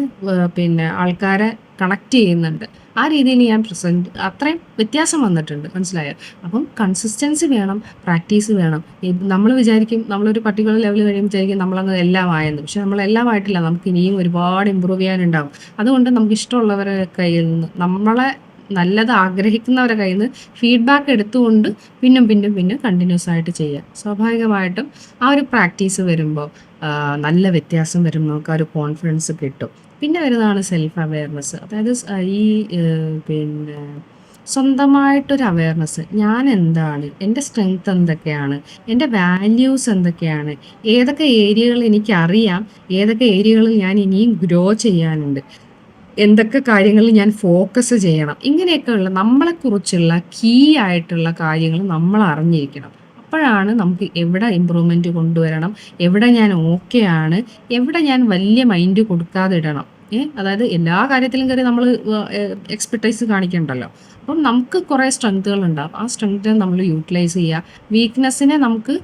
പിന്നെ ആൾക്കാരെ കണക്ട് ചെയ്യുന്നുണ്ട്. ആ രീതിയിൽ ഞാൻ പ്രസന്റ് അത്രയും വ്യത്യാസം വന്നിട്ടുണ്ട്. മനസ്സിലായോ? അപ്പം കൺസിസ്റ്റൻസി വേണം പ്രാക്ടീസ് വേണം. നമ്മൾ വിചാരിക്കും നമ്മളൊരു പർട്ടിക്കുലർ ലെവൽ കഴിയുമ്പോൾ വിചാരിക്കും നമ്മളങ്ങ് എല്ലാം ആയെന്ന്. പക്ഷെ നമ്മളെല്ലാം ആയിട്ടില്ല. നമുക്ക് ഇനിയും ഒരുപാട് ഇമ്പ്രൂവ് ചെയ്യാനുണ്ടാവും. അതുകൊണ്ട് നമുക്ക് ഇഷ്ടമുള്ളവരെ കയ്യിൽ നിന്ന് നമ്മളെ നല്ലത് ആഗ്രഹിക്കുന്നവരെ കയ്യിൽ നിന്ന് ഫീഡ്ബാക്ക് എടുത്തുകൊണ്ട് പിന്നും പിന്നും പിന്നും കണ്ടിന്യൂസ് ആയിട്ട് ചെയ്യുക. സ്വാഭാവികമായിട്ടും ആ ഒരു പ്രാക്ടീസ് വരുമ്പോൾ നല്ല വ്യത്യാസം വരും നമുക്ക് ആ ഒരു കോൺഫിഡൻസ് കിട്ടും. പിന്നെ വരുന്നതാണ് സെൽഫ് അവെയർനെസ് അതായത് ഈ പിന്നെ സ്വന്തമായിട്ടൊരു അവയർനെസ് ഞാൻ എന്താണ്? എന്റെ സ്ട്രെങ്ത് എന്തൊക്കെയാണ്? എന്റെ വാല്യൂസ് എന്തൊക്കെയാണ്? ഏതൊക്കെ ഏരിയകൾ എനിക്കറിയാം? ഏതൊക്കെ ഏരിയകളിൽ ഞാൻ ഇനിയും ഗ്രോ ചെയ്യാനുണ്ട്? എന്തൊക്കെ കാര്യങ്ങളിൽ ഞാൻ ഫോക്കസ് ചെയ്യണം. ഇങ്ങനെയൊക്കെയുള്ള നമ്മളെക്കുറിച്ചുള്ള കീ ആയിട്ടുള്ള കാര്യങ്ങൾ നമ്മൾ അറിഞ്ഞിരിക്കണം. അപ്പോഴാണ് നമുക്ക് എവിടെ ഇമ്പ്രൂവ്മെന്റ് കൊണ്ടുവരണം എവിടെ ഞാൻ ഓക്കെ ആണ് എവിടെ ഞാൻ വലിയ മൈൻഡ് കൊടുക്കാതെ ഇടണം. ഏ അതായത് എല്ലാ കാര്യത്തിലും കയറി നമ്മൾ എക്സ്പെർട്ടൈസ് കാണിക്കണ്ടല്ലോ. അപ്പം നമുക്ക് കുറേ സ്ട്രെങ്ത്തുകൾ ഉണ്ടാവും ആ സ്ട്രെങ്ത്തിനെ നമ്മൾ യൂട്ടിലൈസ് ചെയ്യുക. വീക്ക്നെസ്സിനെ നമുക്ക്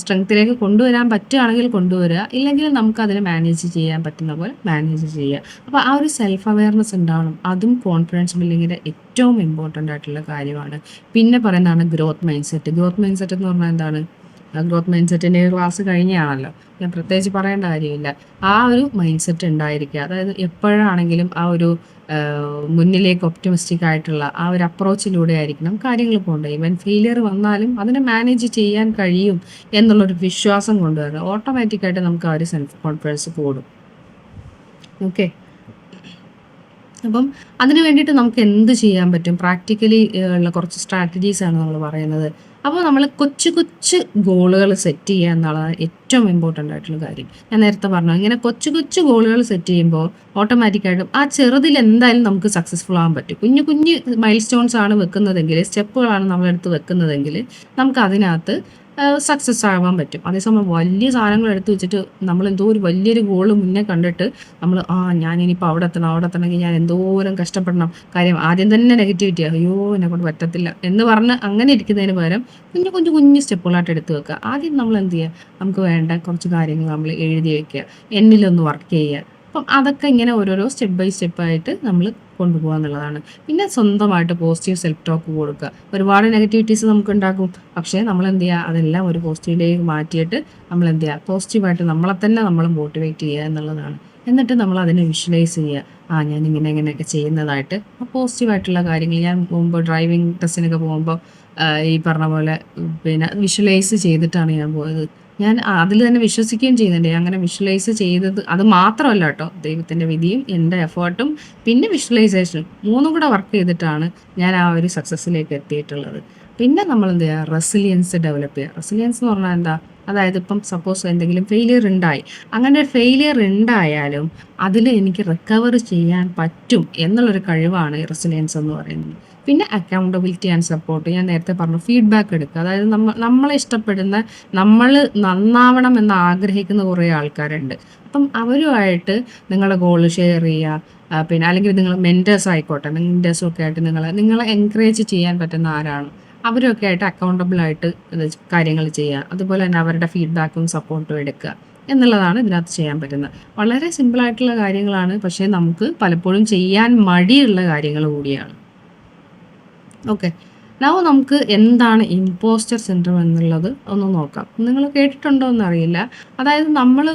സ്ട്രെങ്ത്തിലേക്ക് കൊണ്ടുവരാൻ പറ്റുകയാണെങ്കിൽ കൊണ്ടുവരിക ഇല്ലെങ്കിൽ നമുക്ക് അതിനെ മാനേജ് ചെയ്യാൻ പറ്റുന്ന പോലെ മാനേജ് ചെയ്യുക അപ്പോൾ ആ ഒരു സെൽഫ് അവയർനെസ് ഉണ്ടാവണം. അതും കോൺഫിഡൻസ് ബിൽഡിങ്ങിന്റെ ഏറ്റവും ഇമ്പോർട്ടന്റ് ആയിട്ടുള്ള കാര്യമാണ്. പിന്നെ പറയുന്നതാണ് growth mind set growth mind set എന്ന് പറഞ്ഞാൽ എന്താണ്? ഗ്രോത്ത് മൈൻഡ് സെറ്റിന്റെ ക്ലാസ് കഴിഞ്ഞാണല്ലോ. ഞാൻ പ്രത്യേകിച്ച് പറയേണ്ട കാര്യമില്ല. ആ ഒരു മൈൻഡ് സെറ്റ് ഉണ്ടായിരിക്കുക. അതായത് എപ്പോഴാണെങ്കിലും ആ ഒരു മുന്നിലേക്ക് ഒപ്റ്റിമിസ്റ്റിക് ആയിട്ടുള്ള ആ ഒരു അപ്രോച്ചിലൂടെ ആയിരിക്കണം കാര്യങ്ങൾ പോകേണ്ടത്. ഈവൻ ഫെയിലിയർ വന്നാലും അതിനെ മാനേജ് ചെയ്യാൻ കഴിയും എന്നുള്ളൊരു വിശ്വാസം കൊണ്ടുവരണം. ഓട്ടോമാറ്റിക്കായിട്ട് നമുക്ക് ആ ഒരു സെൽഫ് കോൺഫിഡൻസ് കൂടും. ഓക്കെ അപ്പം അതിന് വേണ്ടിയിട്ട് നമുക്ക് എന്ത് ചെയ്യാൻ പറ്റും? പ്രാക്ടിക്കലി ഉള്ള കുറച്ച് സ്ട്രാറ്റജീസ് ആണ് നമ്മൾ പറയുന്നത്. അപ്പോൾ നമ്മൾ കൊച്ചു കൊച്ചു ഗോളുകൾ സെറ്റ് ചെയ്യുക എന്നുള്ളതാണ് ഏറ്റവും ഇമ്പോർട്ടന്റ് ആയിട്ടുള്ള കാര്യം. ഞാൻ നേരത്തെ പറഞ്ഞു ഇങ്ങനെ കൊച്ചു കൊച്ചു ഗോളുകൾ സെറ്റ് ചെയ്യുമ്പോൾ ഓട്ടോമാറ്റിക്കായിട്ടും ആ ചെറുതിൽ എന്തായാലും നമുക്ക് സക്സസ്ഫുൾ ആകാൻ പറ്റും. കുഞ്ഞു കുഞ്ഞു മൈൽ സ്റ്റോൺസ് ആണ് വെക്കുന്നതെങ്കിൽ സ്റ്റെപ്പുകളാണ് നമ്മളെടുത്ത് വെക്കുന്നതെങ്കിൽ നമുക്ക് അതിനകത്ത് സക്സസ് ആവാൻ പറ്റും. അതേസമയം വലിയ സാധനങ്ങൾ എടുത്തു വെച്ചിട്ട് നമ്മൾ എന്തോ ഒരു വലിയൊരു ഗോൾ മുന്നേ കണ്ടിട്ട് നമ്മൾ ആ ഞാൻ ഇനിയിപ്പോൾ അവിടെ എത്തണം അവിടെ എത്തണമെങ്കിൽ ഞാൻ എന്തോരം കഷ്ടപ്പെടണം. കാര്യം ആദ്യം തന്നെ നെഗറ്റിവിറ്റി അയ്യോ എന്നെ കൊണ്ട് പറ്റത്തില്ല. എന്ന് പറഞ്ഞ് അങ്ങനെ ഇരിക്കുന്നതിന് പകരം കുഞ്ഞു കുഞ്ഞു കുഞ്ഞു സ്റ്റെപ്പുകളായിട്ട് എടുത്ത് വെക്കുക. ആദ്യം നമ്മൾ എന്ത് ചെയ്യുക? നമുക്ക് വേണ്ട കുറച്ച് കാര്യങ്ങൾ നമ്മൾ എഴുതി വെക്കുക. എന്നിലൊന്ന് വർക്ക് ചെയ്യുക. അപ്പം അതൊക്കെ ഇങ്ങനെ ഓരോരോ സ്റ്റെപ്പ് ബൈ സ്റ്റെപ്പായിട്ട് നമ്മൾ കൊണ്ടുപോകുക എന്നുള്ളതാണ്. പിന്നെ സ്വന്തമായിട്ട് പോസിറ്റീവ് സെൽഫ് ടോക്ക് കൊടുക്കുക. ഒരുപാട് നെഗറ്റിവിറ്റീസ് നമുക്ക് ഉണ്ടാക്കും പക്ഷേ നമ്മൾ എന്ത് ചെയ്യുക അതെല്ലാം ഒരു പോസിറ്റീവിലേക്ക് മാറ്റിയിട്ട് നമ്മൾ എന്ത് ചെയ്യുക പോസിറ്റീവായിട്ട് നമ്മളെ തന്നെ നമ്മൾ മോട്ടിവേറ്റ് ചെയ്യുക എന്നുള്ളതാണ്. എന്നിട്ട് നമ്മൾ അതിനെ വിഷ്വലൈസ് ചെയ്യുക. ആ ഞാൻ ഇങ്ങനെ ഇങ്ങനെയൊക്കെ ചെയ്യുന്നതായിട്ട്. ആ പോസിറ്റീവായിട്ടുള്ള കാര്യങ്ങൾ ഞാൻ പോകുമ്പോൾ ഡ്രൈവിംഗ് ടെസ്റ്റിനൊക്കെ പോകുമ്പോൾ ഈ പറഞ്ഞ പോലെ പിന്നെ വിഷ്വലൈസ് ചെയ്തിട്ടാണ് ഞാൻ പോയത്. ഞാൻ അതിൽ തന്നെ വിശ്വസിക്കുകയും ചെയ്യുന്നുണ്ട്. അങ്ങനെ വിഷ്വലൈസ് ചെയ്തത് അത് മാത്രമല്ല കേട്ടോ ദൈവത്തിന്റെ വിധിയും എന്റെ എഫേർട്ടും പിന്നെ വിഷ്വലൈസേഷനും മൂന്നും കൂടെ വർക്ക് ചെയ്തിട്ടാണ് ഞാൻ ആ ഒരു സക്സസ്സിലേക്ക് എത്തിയിട്ടുള്ളത്. പിന്നെ നമ്മൾ എന്ത് ചെയ്യുക? റെസിലിയൻസ് ഡെവലപ്പ് ചെയ്യുക. റെസിലിയൻസ് എന്ന് പറഞ്ഞാൽ എന്താ? അതായത് ഇപ്പം സപ്പോസ് എന്തെങ്കിലും ഫെയിലിയർ ഉണ്ടായി. അങ്ങനെ ഫെയിലിയർ ഉണ്ടായാലും അതിൽ എനിക്ക് റിക്കവർ ചെയ്യാൻ പറ്റും എന്നുള്ളൊരു കഴിവാണ് റെസിലിയൻസ് എന്ന് പറയുന്നത്. പിന്നെ അക്കൗണ്ടബിലിറ്റി ആൻഡ് സപ്പോർട്ട് ഞാൻ നേരത്തെ പറഞ്ഞു ഫീഡ്ബാക്ക് എടുക്കുക. അതായത് നമ്മൾ നമ്മളെ ഇഷ്ടപ്പെടുന്ന നമ്മൾ നന്നാവണം എന്ന് ആഗ്രഹിക്കുന്ന കുറേ ആൾക്കാരുണ്ട്. അപ്പം അവരുമായിട്ട് നിങ്ങളുടെ ഗോൾ ഷെയർ ചെയ്യുക പിന്നെ അല്ലെങ്കിൽ നിങ്ങൾ മെന്റേഴ്സ് ആയിക്കോട്ടെ മെന്റേഴ്സും ഒക്കെ ആയിട്ട് നിങ്ങൾ നിങ്ങളെ എൻകറേജ് ചെയ്യാൻ പറ്റുന്ന ആരാണ് അവരൊക്കെ ആയിട്ട് അക്കൗണ്ടബിൾ ആയിട്ട് കാര്യങ്ങൾ ചെയ്യുക. അതുപോലെ തന്നെ അവരുടെ ഫീഡ്ബാക്കും സപ്പോർട്ടും എടുക്കുക. എന്നുള്ളതാണ് ഇതിനകത്ത് ചെയ്യാൻ പറ്റുന്നത്. വളരെ സിമ്പിളായിട്ടുള്ള കാര്യങ്ങളാണ്. പക്ഷേ നമുക്ക് പലപ്പോഴും ചെയ്യാൻ മടിയുള്ള കാര്യങ്ങൾ കൂടിയാണ്. ഓക്കെ നൗ നമുക്ക് എന്താണ് ഇമ്പോസ്റ്റർ സിൻഡ്രം എന്നുള്ളത് ഒന്ന് നോക്കാം. നിങ്ങൾ കേട്ടിട്ടുണ്ടോ എന്നറിയില്ല അതായത് നമ്മൾ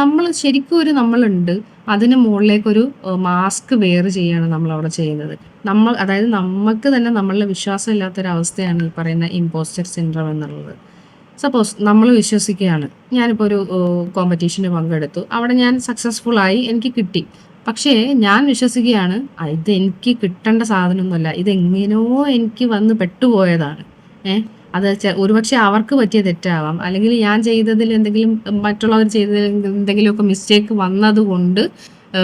നമ്മൾ ശരിക്കും ഒരു നമ്മളുണ്ട്. അതിന് മുകളിലേക്കൊരു മാസ്ക് വെയർ ചെയ്യാണ് നമ്മൾ അവിടെ ചെയ്യുന്നത്. നമ്മൾ അതായത് നമുക്ക് തന്നെ നമ്മളിൽ വിശ്വാസമില്ലാത്തൊരവസ്ഥയാണ് ഈ പറയുന്ന ഇമ്പോസ്റ്റർ സിൻഡ്രം എന്നുള്ളത്. സപ്പോസ് നമ്മൾ വിശ്വസിക്കുകയാണ്. ഞാനിപ്പോൾ ഒരു കോമ്പറ്റീഷന് പങ്കെടുത്തു. അവിടെ ഞാൻ സക്സസ്ഫുൾ ആയി എനിക്ക് കിട്ടി. പക്ഷേ ഞാൻ വിശ്വസിക്കുകയാണ് "ആ, ഇത് എനിക്ക് കിട്ടേണ്ട സാധനമൊന്നുമല്ല ഇതെങ്ങനെയോ എനിക്ക് വന്ന് പെട്ടുപോയതാണ്. ഏ അത് ഒരുപക്ഷെ അവർക്ക് പറ്റിയ തെറ്റാവാം. അല്ലെങ്കിൽ ഞാൻ ചെയ്തതിൽ എന്തെങ്കിലും മറ്റുള്ളവർ ചെയ്തതിൽ എന്തെങ്കിലുമൊക്കെ മിസ്റ്റേക്ക് വന്നതുകൊണ്ട്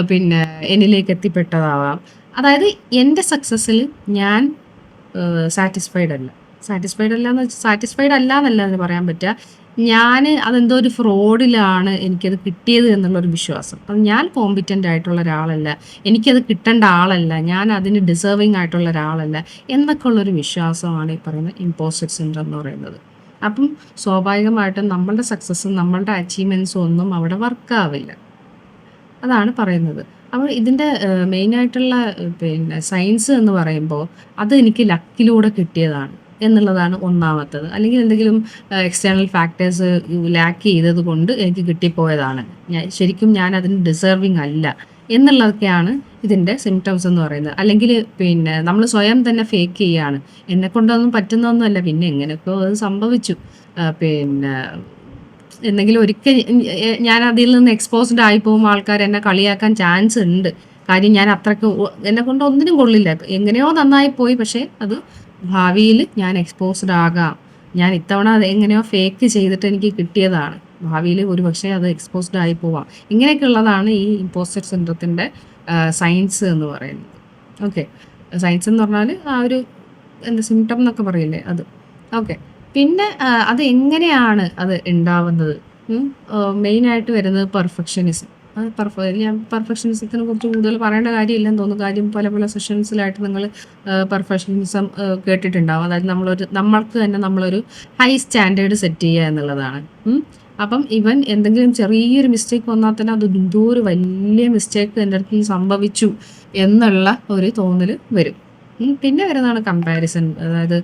പിന്നെ എന്നിലേക്ക് എത്തിപ്പെട്ടതാവാം. അതായത് എന്റെ സക്സസ്സിൽ ഞാൻ സാറ്റിസ്ഫൈഡ് അല്ല സാറ്റിസ്ഫൈഡ് അല്ല. എന്ന് വെച്ചാൽ സാറ്റിസ്ഫൈഡ് അല്ല എന്നല്ല അതിന് പറയാൻ പറ്റുക. ഞാൻ അതെന്തോ ഒരു ഫ്രോഡിലാണ് എനിക്കത് കിട്ടിയത് എന്നുള്ളൊരു വിശ്വാസം. അത് ഞാൻ കോമ്പിറ്റന്റ് ആയിട്ടുള്ള ഒരാളല്ല. എനിക്കത് കിട്ടേണ്ട ആളല്ല. ഞാൻ അതിന് ഡിസേർവിങ് ആയിട്ടുള്ള ഒരാളല്ല. എന്നൊക്കെ ഉള്ളൊരു വിശ്വാസമാണ് ഈ പറയുന്ന ഇമ്പോസ്റ്റർ സിൻഡ്രം എന്ന് പറയുന്നത്. അപ്പം സ്വാഭാവികമായിട്ടും നമ്മളുടെ സക്സസ്സും നമ്മളുടെ അച്ചീവ്മെന്റ്സും ഒന്നും അവിടെ വർക്കാവില്ല അതാണ് പറയുന്നത്. അപ്പോൾ ഇതിന്റെ മെയിനായിട്ടുള്ള പിന്നെ സയൻസ് എന്ന് പറയുമ്പോൾ അത് എനിക്ക് ലക്കിലൂടെ കിട്ടിയതാണ്. എന്നുള്ളതാണ് ഒന്നാമത്തത്. അല്ലെങ്കിൽ എന്തെങ്കിലും എക്സ്റ്റേണൽ ഫാക്ടേഴ്സ് ലാക്ക് ചെയ്തത് കൊണ്ട് എനിക്ക് കിട്ടിപ്പോയതാണ്. ഞാൻ ശരിക്കും ഞാൻ അതിന് ഡിസേർവിങ് അല്ല എന്നുള്ളതൊക്കെയാണ് ഇതിന്റെ സിംറ്റംസ് എന്ന് പറയുന്നത്. അല്ലെങ്കിൽ പിന്നെ നമ്മൾ സ്വയം തന്നെ ഫേക്ക് ചെയ്യാണ്. എന്നെ കൊണ്ടൊന്നും പറ്റുന്നൊന്നുമല്ല പിന്നെ എങ്ങനെയൊക്കെയോ അത് സംഭവിച്ചു. പിന്നെ എന്തെങ്കിലും ഒരിക്കൽ ഞാൻ അതിൽ നിന്ന് എക്സ്പോസ്ഡ് ആയി പോകുമ്പോൾ ആൾക്കാർ എന്നെ കളിയാക്കാൻ ചാൻസ് ഉണ്ട്. കാര്യം ഞാൻ അത്രയ്ക്ക് എന്നെ കൊണ്ട് ഒന്നിനും കൊള്ളില്ല. എങ്ങനെയോ നന്നായി പോയി. പക്ഷേ അത് ഭാവിയിൽ ഞാൻ എക്സ്പോസ്ഡ് ആകാം. ഞാൻ ഇത്തവണ അത് എങ്ങനെയോ ഫേക്ക് ചെയ്തിട്ട് എനിക്ക് കിട്ടിയതാണ്. ഭാവിയിൽ ഒരു പക്ഷേ അത് എക്സ്പോസ്ഡ് ആയി പോവാം. ഇങ്ങനെയൊക്കെ ഉള്ളതാണ് ഈ ഇമ്പോസ്റ്റർ സിൻഡ്രത്തിന്റെ സയൻസ് എന്ന് പറയുന്നത്. ഓക്കെ സയൻസ് എന്ന് പറഞ്ഞാൽ ആ ഒരു എന്താ സിംറ്റം എന്നൊക്കെ പറയില്ലേ അത്. ഓക്കെ പിന്നെ അത് എങ്ങനെയാണ് അത് ഉണ്ടാവുന്നത്? മെയിനായിട്ട് വരുന്നത് പെർഫെക്ഷനിസം പെർഫ ഞാൻ പെർഫെക്ഷനിസത്തിനെ കുറിച്ച് കൂടുതൽ പറയേണ്ട കാര്യമില്ലെന്ന് തോന്നുന്നു. കാര്യം പല പല സെഷൻസിലായിട്ട് നിങ്ങൾ പെർഫെക്ഷനിസം കേട്ടിട്ടുണ്ടാവും. അതായത് നമ്മളൊരു നമ്മൾക്ക് തന്നെ നമ്മളൊരു ഹൈ സ്റ്റാൻഡേർഡ് സെറ്റ് ചെയ്യുക എന്നുള്ളതാണ്. അപ്പം ഇവൻ എന്തെങ്കിലും ചെറിയൊരു മിസ്റ്റേക്ക് വന്നാൽ തന്നെ അത് എന്തോ ഒരു വലിയ മിസ്റ്റേക്ക് എന്റെ അടുത്ത് സംഭവിച്ചു എന്നുള്ള ഒരു തോന്നൽ വരും. പിന്നെ വരുന്നതാണ് കമ്പാരിസൺ അതായത്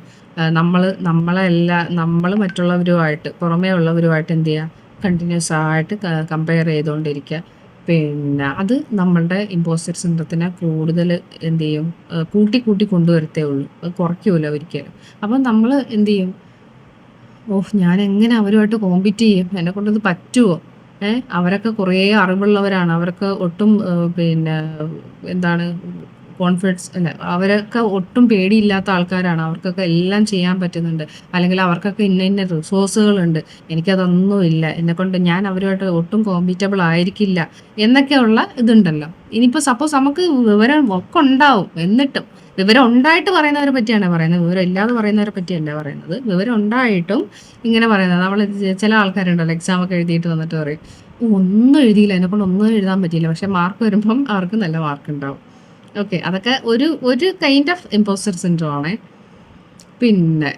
നമ്മൾ നമ്മളെല്ലാം നമ്മൾ മറ്റുള്ളവരുമായിട്ട് പുറമേ ഉള്ളവരുമായിട്ട് എന്ത് ചെയ്യുക? കണ്ടിന്യൂസ് ആയിട്ട് കമ്പയർ ചെയ്തുകൊണ്ടിരിക്കുക പിന്നെ അത് നമ്മളുടെ ഇമ്പോസ്റ്റർ സിൻഡ്രത്തിനെ കൂടുതൽ എന്ത് ചെയ്യും? കൂട്ടി കൂട്ടി കൊണ്ടുവരത്തേ ഉള്ളൂ. അത് കുറയ്ക്കൂല ഒരിക്കലും. അപ്പം നമ്മൾ എന്ത് ചെയ്യും? ഓഹ് ഞാൻ എങ്ങനെ അവരുമായിട്ട് കോമ്പീറ്റ് ചെയ്യും? എന്നെ കൊണ്ടത് പറ്റുമോ ഏഹ് അവരൊക്കെ കുറേ അറിവുള്ളവരാണ്. അവർക്ക് ഒട്ടും പിന്നെ എന്താണ് കോൺഫിഡൻസ് അല്ല അവരൊക്കെ ഒട്ടും പേടിയില്ലാത്ത ആൾക്കാരാണ്. അവർക്കൊക്കെ എല്ലാം ചെയ്യാൻ പറ്റുന്നുണ്ട്. അല്ലെങ്കിൽ അവർക്കൊക്കെ ഇന്ന ഇന്ന റിസോഴ്സുകളുണ്ട് എനിക്കതൊന്നും ഇല്ല എന്നെ കൊണ്ട് ഞാൻ അവരുമായിട്ട് ഒട്ടും കോമ്പറ്റബിൾ ആയിരിക്കില്ല. എന്നൊക്കെയുള്ള ഇതുണ്ടല്ലോ. ഇനിയിപ്പോൾ സപ്പോസ് നമുക്ക് വിവരം ഒക്കെ ഉണ്ടാവും. എന്നിട്ടും വിവരം ഉണ്ടായിട്ട് പറയുന്നവരെ പറ്റിയാണ് പറയുന്നത്. വിവരം ഇല്ലാതെ പറയുന്നവരെ പറ്റിയല്ല പറയുന്നത്. വിവരം ഉണ്ടായിട്ടും ഇങ്ങനെ പറയുന്നത്. നമ്മൾ ചില ആൾക്കാരുണ്ടല്ലോ എക്സാം ഒക്കെ എഴുതിയിട്ട് വന്നിട്ട് പറയും ഒന്നും എഴുതിയില്ല. എന്നെ കൊണ്ട് ഒന്നും എഴുതാൻ പറ്റിയില്ല. പക്ഷെ മാർക്ക് വരുമ്പം അവർക്ക് നല്ല മാർക്ക് ഉണ്ടാവും. ഓക്കെ അതൊക്കെ ഒരു ഒരു കൈൻഡ് ഓഫ് ഇമ്പോസ്റ്റർ സിൻഡ്രോ ആണ്. പിന്നെ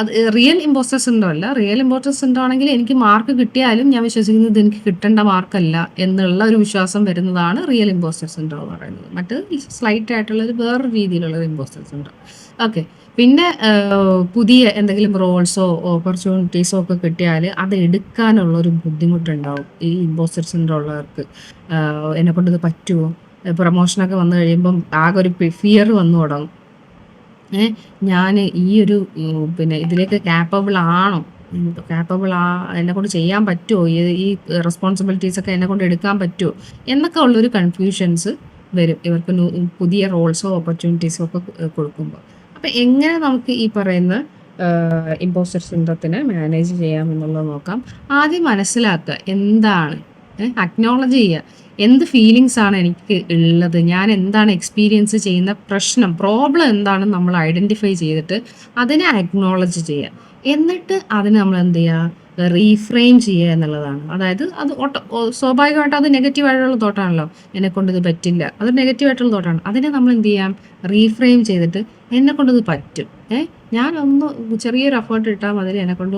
അത് റിയൽ ഇമ്പോസ്റ്റർ സിൻഡ്രോ അല്ല. റിയൽ ഇമ്പോസ്റ്റർ സിൻഡ്രോ ആണെങ്കിൽ എനിക്ക് മാർക്ക് കിട്ടിയാലും ഞാൻ വിശ്വസിക്കുന്നത് ഇത് എനിക്ക് കിട്ടേണ്ട മാർക്കല്ല എന്നുള്ള ഒരു വിശ്വാസം വരുന്നതാണ് റിയൽ ഇമ്പോസ്റ്റർ സിൻഡ്രോ എന്ന് പറയുന്നത്. മറ്റ് സ്ലൈറ്റ് ആയിട്ടുള്ള ഒരു വേറൊരു രീതിയിലുള്ള ഒരു ഇമ്പോസ്റ്റർ സിൻഡ്രോ ഓക്കെ പിന്നെ പുതിയ എന്തെങ്കിലും റോൾസോ ഓപ്പർച്യൂണിറ്റീസോ ഒക്കെ കിട്ടിയാൽ അത് എടുക്കാനുള്ള ഒരു ബുദ്ധിമുട്ടുണ്ടാവും ഈ ഇമ്പോസ്റ്റർ സിൻഡ്രോ ഉള്ളവർക്ക്. എന്നെ കൊണ്ടത് പറ്റുമോ പ്രൊമോഷനൊക്കെ വന്നു കഴിയുമ്പം ആകെ ഒരു ഫിയർ വന്നു തുടങ്ങും. ഞാൻ ഈ ഒരു പിന്നെ ഇതിലേക്ക് ക്യാപ്പബിൾ ആണോ? ക്യാപ്പബിൾ ആ എന്നെ കൊണ്ട് ചെയ്യാൻ പറ്റുമോ ഈ ഈ റെസ്പോൺസിബിലിറ്റീസ് ഒക്കെ എന്നെ കൊണ്ട് എടുക്കാൻ പറ്റുമോ എന്നൊക്കെ ഉള്ളൊരു കൺഫ്യൂഷൻസ് വരും. ഇവർക്ക് പുതിയ റോൾസോ ഓപ്പർച്യൂണിറ്റീസോ ഒക്കെ കൊടുക്കുമ്പോൾ അപ്പം എങ്ങനെ നമുക്ക് ഈ പറയുന്ന ഇമ്പോസ്റ്റർ സിൻഡ്രത്തിനെ മാനേജ് ചെയ്യാമെന്നുള്ളത് നോക്കാം. ആദ്യം മനസ്സിലാക്കുക എന്താണ് അക്നോളജ് ചെയ്യുക. എന്ത് ഫീലിങ്സ് ആണ് എനിക്ക് ഉള്ളത്? ഞാൻ എന്താണ് എക്സ്പീരിയൻസ് ചെയ്യുന്ന പ്രശ്നം? പ്രോബ്ലം എന്താണെന്ന് നമ്മൾ ഐഡന്റിഫൈ ചെയ്തിട്ട് അതിനെ അക്നോളജ് ചെയ്യുക. എന്നിട്ട് അതിന് നമ്മൾ എന്ത് ചെയ്യുക? റീഫ്രെയിം ചെയ്യുക എന്നുള്ളതാണ്. അതായത് അത് സ്വാഭാവികമായിട്ട് അത് നെഗറ്റീവ് ആയിട്ടുള്ള തോട്ടാണല്ലോ. എന്നെ കൊണ്ട് ഇത് പറ്റില്ല. അത് നെഗറ്റീവായിട്ടുള്ള തോട്ടാണ്. അതിനെ നമ്മൾ എന്ത് ചെയ്യാം? റീഫ്രെയിം ചെയ്തിട്ട് എന്നെ കൊണ്ട് ഇത് പറ്റും. ഏ? ഞാനൊന്ന് ചെറിയൊരു എഫേർട്ട് ഇട്ടാൽ മതി. എന്നെ കൊണ്ട്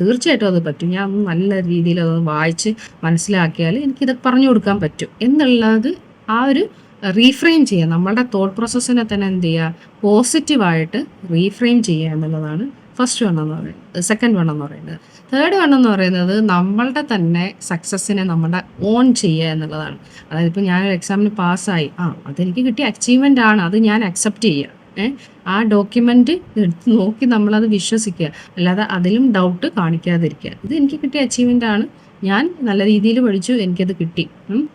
തീർച്ചയായിട്ടും അത് പറ്റും. ഞാൻ ഒന്ന് നല്ല രീതിയിൽ അത് വായിച്ച് മനസ്സിലാക്കിയാൽ എനിക്കിത് പറഞ്ഞു കൊടുക്കാൻ പറ്റും. എന്നുള്ളത് ആ ഒരു റീഫ്രെയിം ചെയ്യുക. നമ്മളുടെ തോട്ട് പ്രോസസ്സിനെ തന്നെ എന്ത് ചെയ്യുക? പോസിറ്റീവായിട്ട് റീഫ്രെയിം ചെയ്യുക എന്നുള്ളതാണ് ഫസ്റ്റ് വൺ എന്ന് പറയുന്നത് സെക്കൻഡ് വൺ എന്ന് പറയുന്നത്. തേർഡ് വൺ എന്ന് പറയുന്നത് നമ്മളുടെ തന്നെ സക്സസ്സിനെ നമ്മുടെ ഓൺ ചെയ്യുക എന്നുള്ളതാണ്. അതായത് ഇപ്പോൾ ഞാനൊരു എക്സാമിന് പാസ്സായി. ആ അതെനിക്ക് കിട്ടിയ അച്ചീവ്മെന്റ് ആണ്. അത് ഞാൻ അക്സെപ്റ്റ് ചെയ്യുക. ആ ഡോക്യുമെന്റ് എടുത്ത് നോക്കി നമ്മളത് വിശ്വസിക്കുക. അല്ലാതെ അതിലും ഡൗട്ട് കാണിക്കാതിരിക്കുക. ഇത് എനിക്ക് കിട്ടിയ അച്ചീവ്മെന്റ് ആണ്. ഞാൻ നല്ല രീതിയിൽ പഠിച്ചു എനിക്കത് കിട്ടി.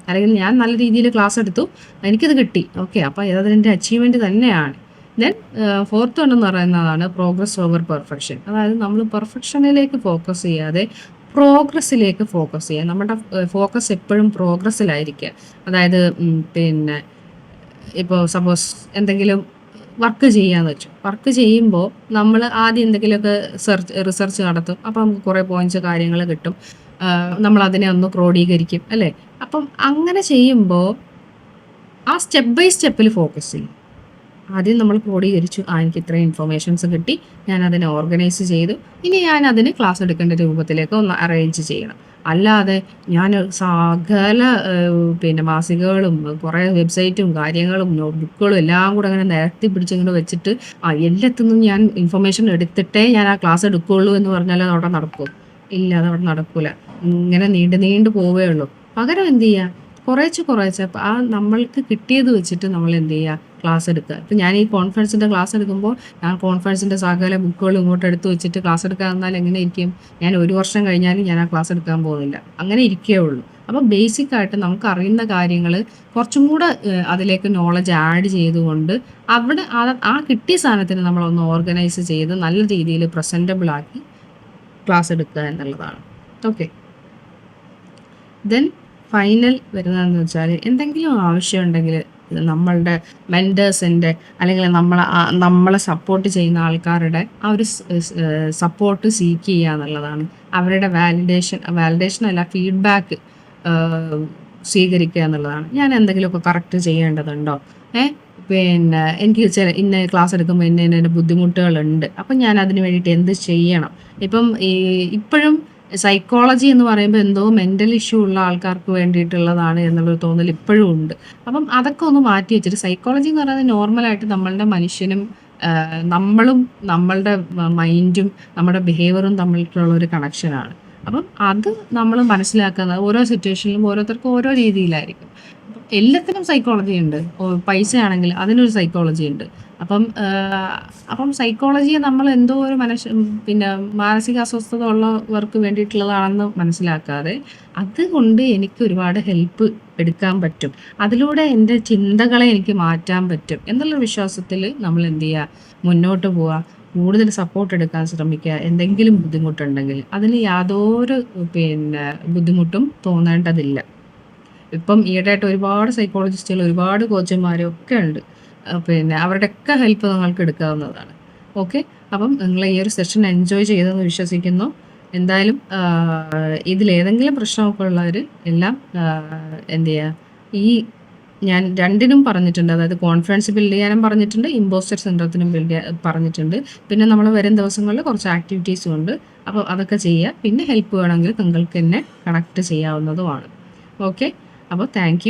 അല്ലെങ്കിൽ ഞാൻ നല്ല രീതിയിൽ ക്ലാസ് എടുത്തു എനിക്കത് കിട്ടി. ഓക്കെ അപ്പോൾ അതതിന്റെ അച്ചീവ്മെന്റ് തന്നെയാണ്. ദെൻ ഫോർത്ത് വൺ എന്ന് പറയുന്നതാണ് പ്രോഗ്രസ് ഓവർ പെർഫെക്ഷൻ അതായത് നമ്മൾ പെർഫെക്ഷനിലേക്ക് ഫോക്കസ് ചെയ്യാതെ പ്രോഗ്രസ്സിലേക്ക് ഫോക്കസ് ചെയ്യുക നമ്മുടെ ഫോക്കസ് എപ്പോഴും പ്രോഗ്രസ്സിലായിരിക്കുക അതായത് പിന്നെ ഇപ്പോൾ സപ്പോസ് എന്തെങ്കിലും വർക്ക് ചെയ്യാന്ന് വെച്ചു. വർക്ക് ചെയ്യുമ്പോൾ നമ്മൾ ആദ്യം എന്തെങ്കിലുമൊക്കെ സെർച്ച് റിസർച്ച് നടത്തും. അപ്പം നമുക്ക് കുറേ പോയിന്റ്സ് കാര്യങ്ങൾ കിട്ടും. നമ്മൾ അതിനെ ഒന്ന് ക്രോഡീകരിക്കും അല്ലേ? അപ്പം അങ്ങനെ ചെയ്യുമ്പോൾ ആ സ്റ്റെപ്പ് ബൈ സ്റ്റെപ്പിൽ ഫോക്കസ് ചെയ്യും. ആദ്യം നമ്മൾ ക്രോഡീകരിച്ചു. ആ എനിക്ക് ഇത്രയും ഇൻഫർമേഷൻസ് കിട്ടി. ഞാൻ അതിനെ ഓർഗനൈസ് ചെയ്തു. ഇനി ഞാൻ അതിന് ക്ലാസ് എടുക്കേണ്ട രൂപത്തിലേക്ക് ഒന്ന് അറേഞ്ച് ചെയ്യണം. അല്ലാതെ ഞാൻ സകല പിന്നെ മാസികകളും കുറേ വെബ്സൈറ്റും കാര്യങ്ങളും നോട്ട്ബുക്കുകളും എല്ലാം കൂടെ അങ്ങനെ നിരത്തി പിടിച്ചിങ്ങനെ വെച്ചിട്ട് ആ എല്ലാത്തിനും ഞാൻ ഇൻഫർമേഷൻ എടുത്തിട്ടേ ഞാൻ ആ ക്ലാസ് എടുക്കുകയുള്ളൂ എന്ന് പറഞ്ഞാൽ അവിടെ നടക്കും. ഇല്ല അതവിടെ നടക്കില്ല നടക്കൂല. ഇങ്ങനെ നീണ്ടു നീണ്ടു പോവേ ഉള്ളൂ. പകരം എന്ത് ചെയ്യുക കുറേച്ച് കുറേച്ച് ആ നമ്മൾക്ക് കിട്ടിയത് വെച്ചിട്ട് നമ്മൾ എന്ത് ചെയ്യുക ക്ലാസ് എടുക്കുക ഇപ്പം ഞാൻ ഈ കോൺഫറൻസിന്റെ ക്ലാസ് എടുക്കുമ്പോൾ ഞാൻ കോൺഫറൻസിന്റെ സകല ബുക്കുകൾ ഇങ്ങോട്ട് എടുത്തു വെച്ചിട്ട് ക്ലാസ് എടുക്കാൻ വന്നാൽ എങ്ങനെ ഇരിക്കും ഞാൻ ഒരു വർഷം കഴിഞ്ഞാലും ഞാൻ ആ ക്ലാസ് എടുക്കാൻ പോകുന്നില്ല. അങ്ങനെ ഇരിക്കേ ഉള്ളൂ. അപ്പം ബേസിക് ആയിട്ട് നമുക്ക് അറിയുന്ന കാര്യങ്ങൾ കുറച്ചും കൂടെ അതിലേക്ക് നോളജ് ആഡ് ചെയ്തുകൊണ്ട് അവിടെ ആ- ആ കിട്ടിയ സാധനത്തിന് നമ്മളൊന്ന് ഓർഗനൈസ് ചെയ്ത് നല്ല രീതിയിൽ പ്രസന്റബിൾ ആക്കി ക്ലാസ് എടുക്കുക എന്നുള്ളതാണ്. ഓക്കെ ദെൻ ഫൈനൽ വരുന്നതെന്ന് വെച്ചാൽ എന്തെങ്കിലും ആവശ്യമുണ്ടെങ്കിൽ നമ്മളുടെ മെന്റേഴ്സിന്റെ അല്ലെങ്കിൽ നമ്മളെ നമ്മളെ സപ്പോർട്ട് ചെയ്യുന്ന ആൾക്കാരുടെ ആ ഒരു സപ്പോർട്ട് സീക്ക് ചെയ്യുക എന്നുള്ളതാണ്. അവരുടെ വാലിഡേഷൻ വാലിഡേഷൻ അല്ല ഫീഡ്ബാക്ക് സ്വീകരിക്കുക എന്നുള്ളതാണ്. ഞാൻ എന്തെങ്കിലുമൊക്കെ കറക്റ്റ് ചെയ്യേണ്ടതുണ്ടോ? ഏ പിന്നെ എനിക്ക് ചില ഇന്ന ക്ലാസ് എടുക്കുമ്പോൾ ഇന്ന ഇന്ന ബുദ്ധിമുട്ടുകളുണ്ട്. അപ്പം ഞാൻ അതിന് വേണ്ടിയിട്ട് എന്ത് ചെയ്യണം? ഇപ്പം ഇപ്പോഴും സൈക്കോളജി എന്ന് പറയുമ്പോൾ എന്തോ മെന്റൽ ഇഷ്യൂ ഉള്ള ആൾക്കാർക്ക് വേണ്ടിയിട്ടുള്ളതാണ് എന്നുള്ളൊരു തോന്നൽ ഇപ്പോഴും ഉണ്ട്. അപ്പം അതൊക്കെ ഒന്ന് മാറ്റി വെച്ചിട്ട് സൈക്കോളജി എന്ന് പറയുന്നത് നോർമലായിട്ട് നമ്മളുടെ മനുഷ്യനും നമ്മളും നമ്മളുടെ മൈൻഡും നമ്മുടെ ബിഹേവിയറും തമ്മിലുള്ള ഒരു കണക്ഷനാണ് അപ്പം അത് നമ്മൾ മനസ്സിലാക്കുന്നത് ഓരോ സിറ്റുവേഷനിലും ഓരോരുത്തർക്കും ഓരോ രീതിയിലായിരിക്കും. എല്ലാത്തിനും സൈക്കോളജി ഉണ്ട്. പൈസ ആണെങ്കിൽ അതിനൊരു സൈക്കോളജി ഉണ്ട്. അപ്പം അപ്പം സൈക്കോളജിയെ നമ്മൾ എന്തോ ഒരു മനുഷ്യ പിന്നെ മാനസിക അസ്വസ്ഥത ഉള്ളവർക്ക് വേണ്ടിയിട്ടുള്ളതാണെന്ന് മനസ്സിലാക്കാതെ അതുകൊണ്ട് എനിക്ക് ഒരുപാട് ഹെൽപ്പ് എടുക്കാൻ പറ്റും. അതിലൂടെ എന്റെ ചിന്തകളെ എനിക്ക് മാറ്റാൻ പറ്റും എന്നുള്ള വിശ്വാസത്തിൽ നമ്മൾ എന്ത് ചെയ്യുക? മുന്നോട്ട് പോവുക. കൂടുതൽ സപ്പോർട്ട് എടുക്കാൻ ശ്രമിക്കുക. എന്തെങ്കിലും ബുദ്ധിമുട്ടുണ്ടെങ്കിൽ. അതിന് യാതൊരു പിന്നെ ബുദ്ധിമുട്ടും തോന്നേണ്ടതില്ല. ഇപ്പം ഈയിടെയായിട്ട് ഒരുപാട് സൈക്കോളജിസ്റ്റുകൾ ഒരുപാട് കോച്ചന്മാരും ഒക്കെ ഉണ്ട്. പിന്നെ അവരുടെയൊക്കെ ഹെൽപ്പ് നിങ്ങൾക്ക് എടുക്കാവുന്നതാണ്. ഓക്കെ അപ്പം നിങ്ങൾ ഈ ഒരു സെഷൻ എൻജോയ് ചെയ്തെന്ന് വിശ്വസിക്കുന്നു. എന്തായാലും ഇതിലേതെങ്കിലും പ്രശ്നമൊക്കെ ഉള്ളവർ എല്ലാം എന്തു ചെയ്യുക ഈ ഞാൻ രണ്ടിനും പറഞ്ഞിട്ടുണ്ട്. അതായത് കോൺഫിഡൻസ് ബിൽഡ് ചെയ്യാനും പറഞ്ഞിട്ടുണ്ട് ഇമ്പോസ്റ്റർ സെന്ററത്തിനും ബിൽഡ് പറഞ്ഞിട്ടുണ്ട്. പിന്നെ നമ്മൾ വരും ദിവസങ്ങളിൽ കുറച്ച് ആക്ടിവിറ്റീസും ഉണ്ട്. അപ്പോൾ അതൊക്കെ ചെയ്യുക പിന്നെ ഹെൽപ്പ് വേണമെങ്കിൽ നിങ്ങൾക്ക് എന്നെ കണക്ട് ചെയ്യാവുന്നതുമാണ്. ഓക്കെ അപ്പോൾ താങ്ക്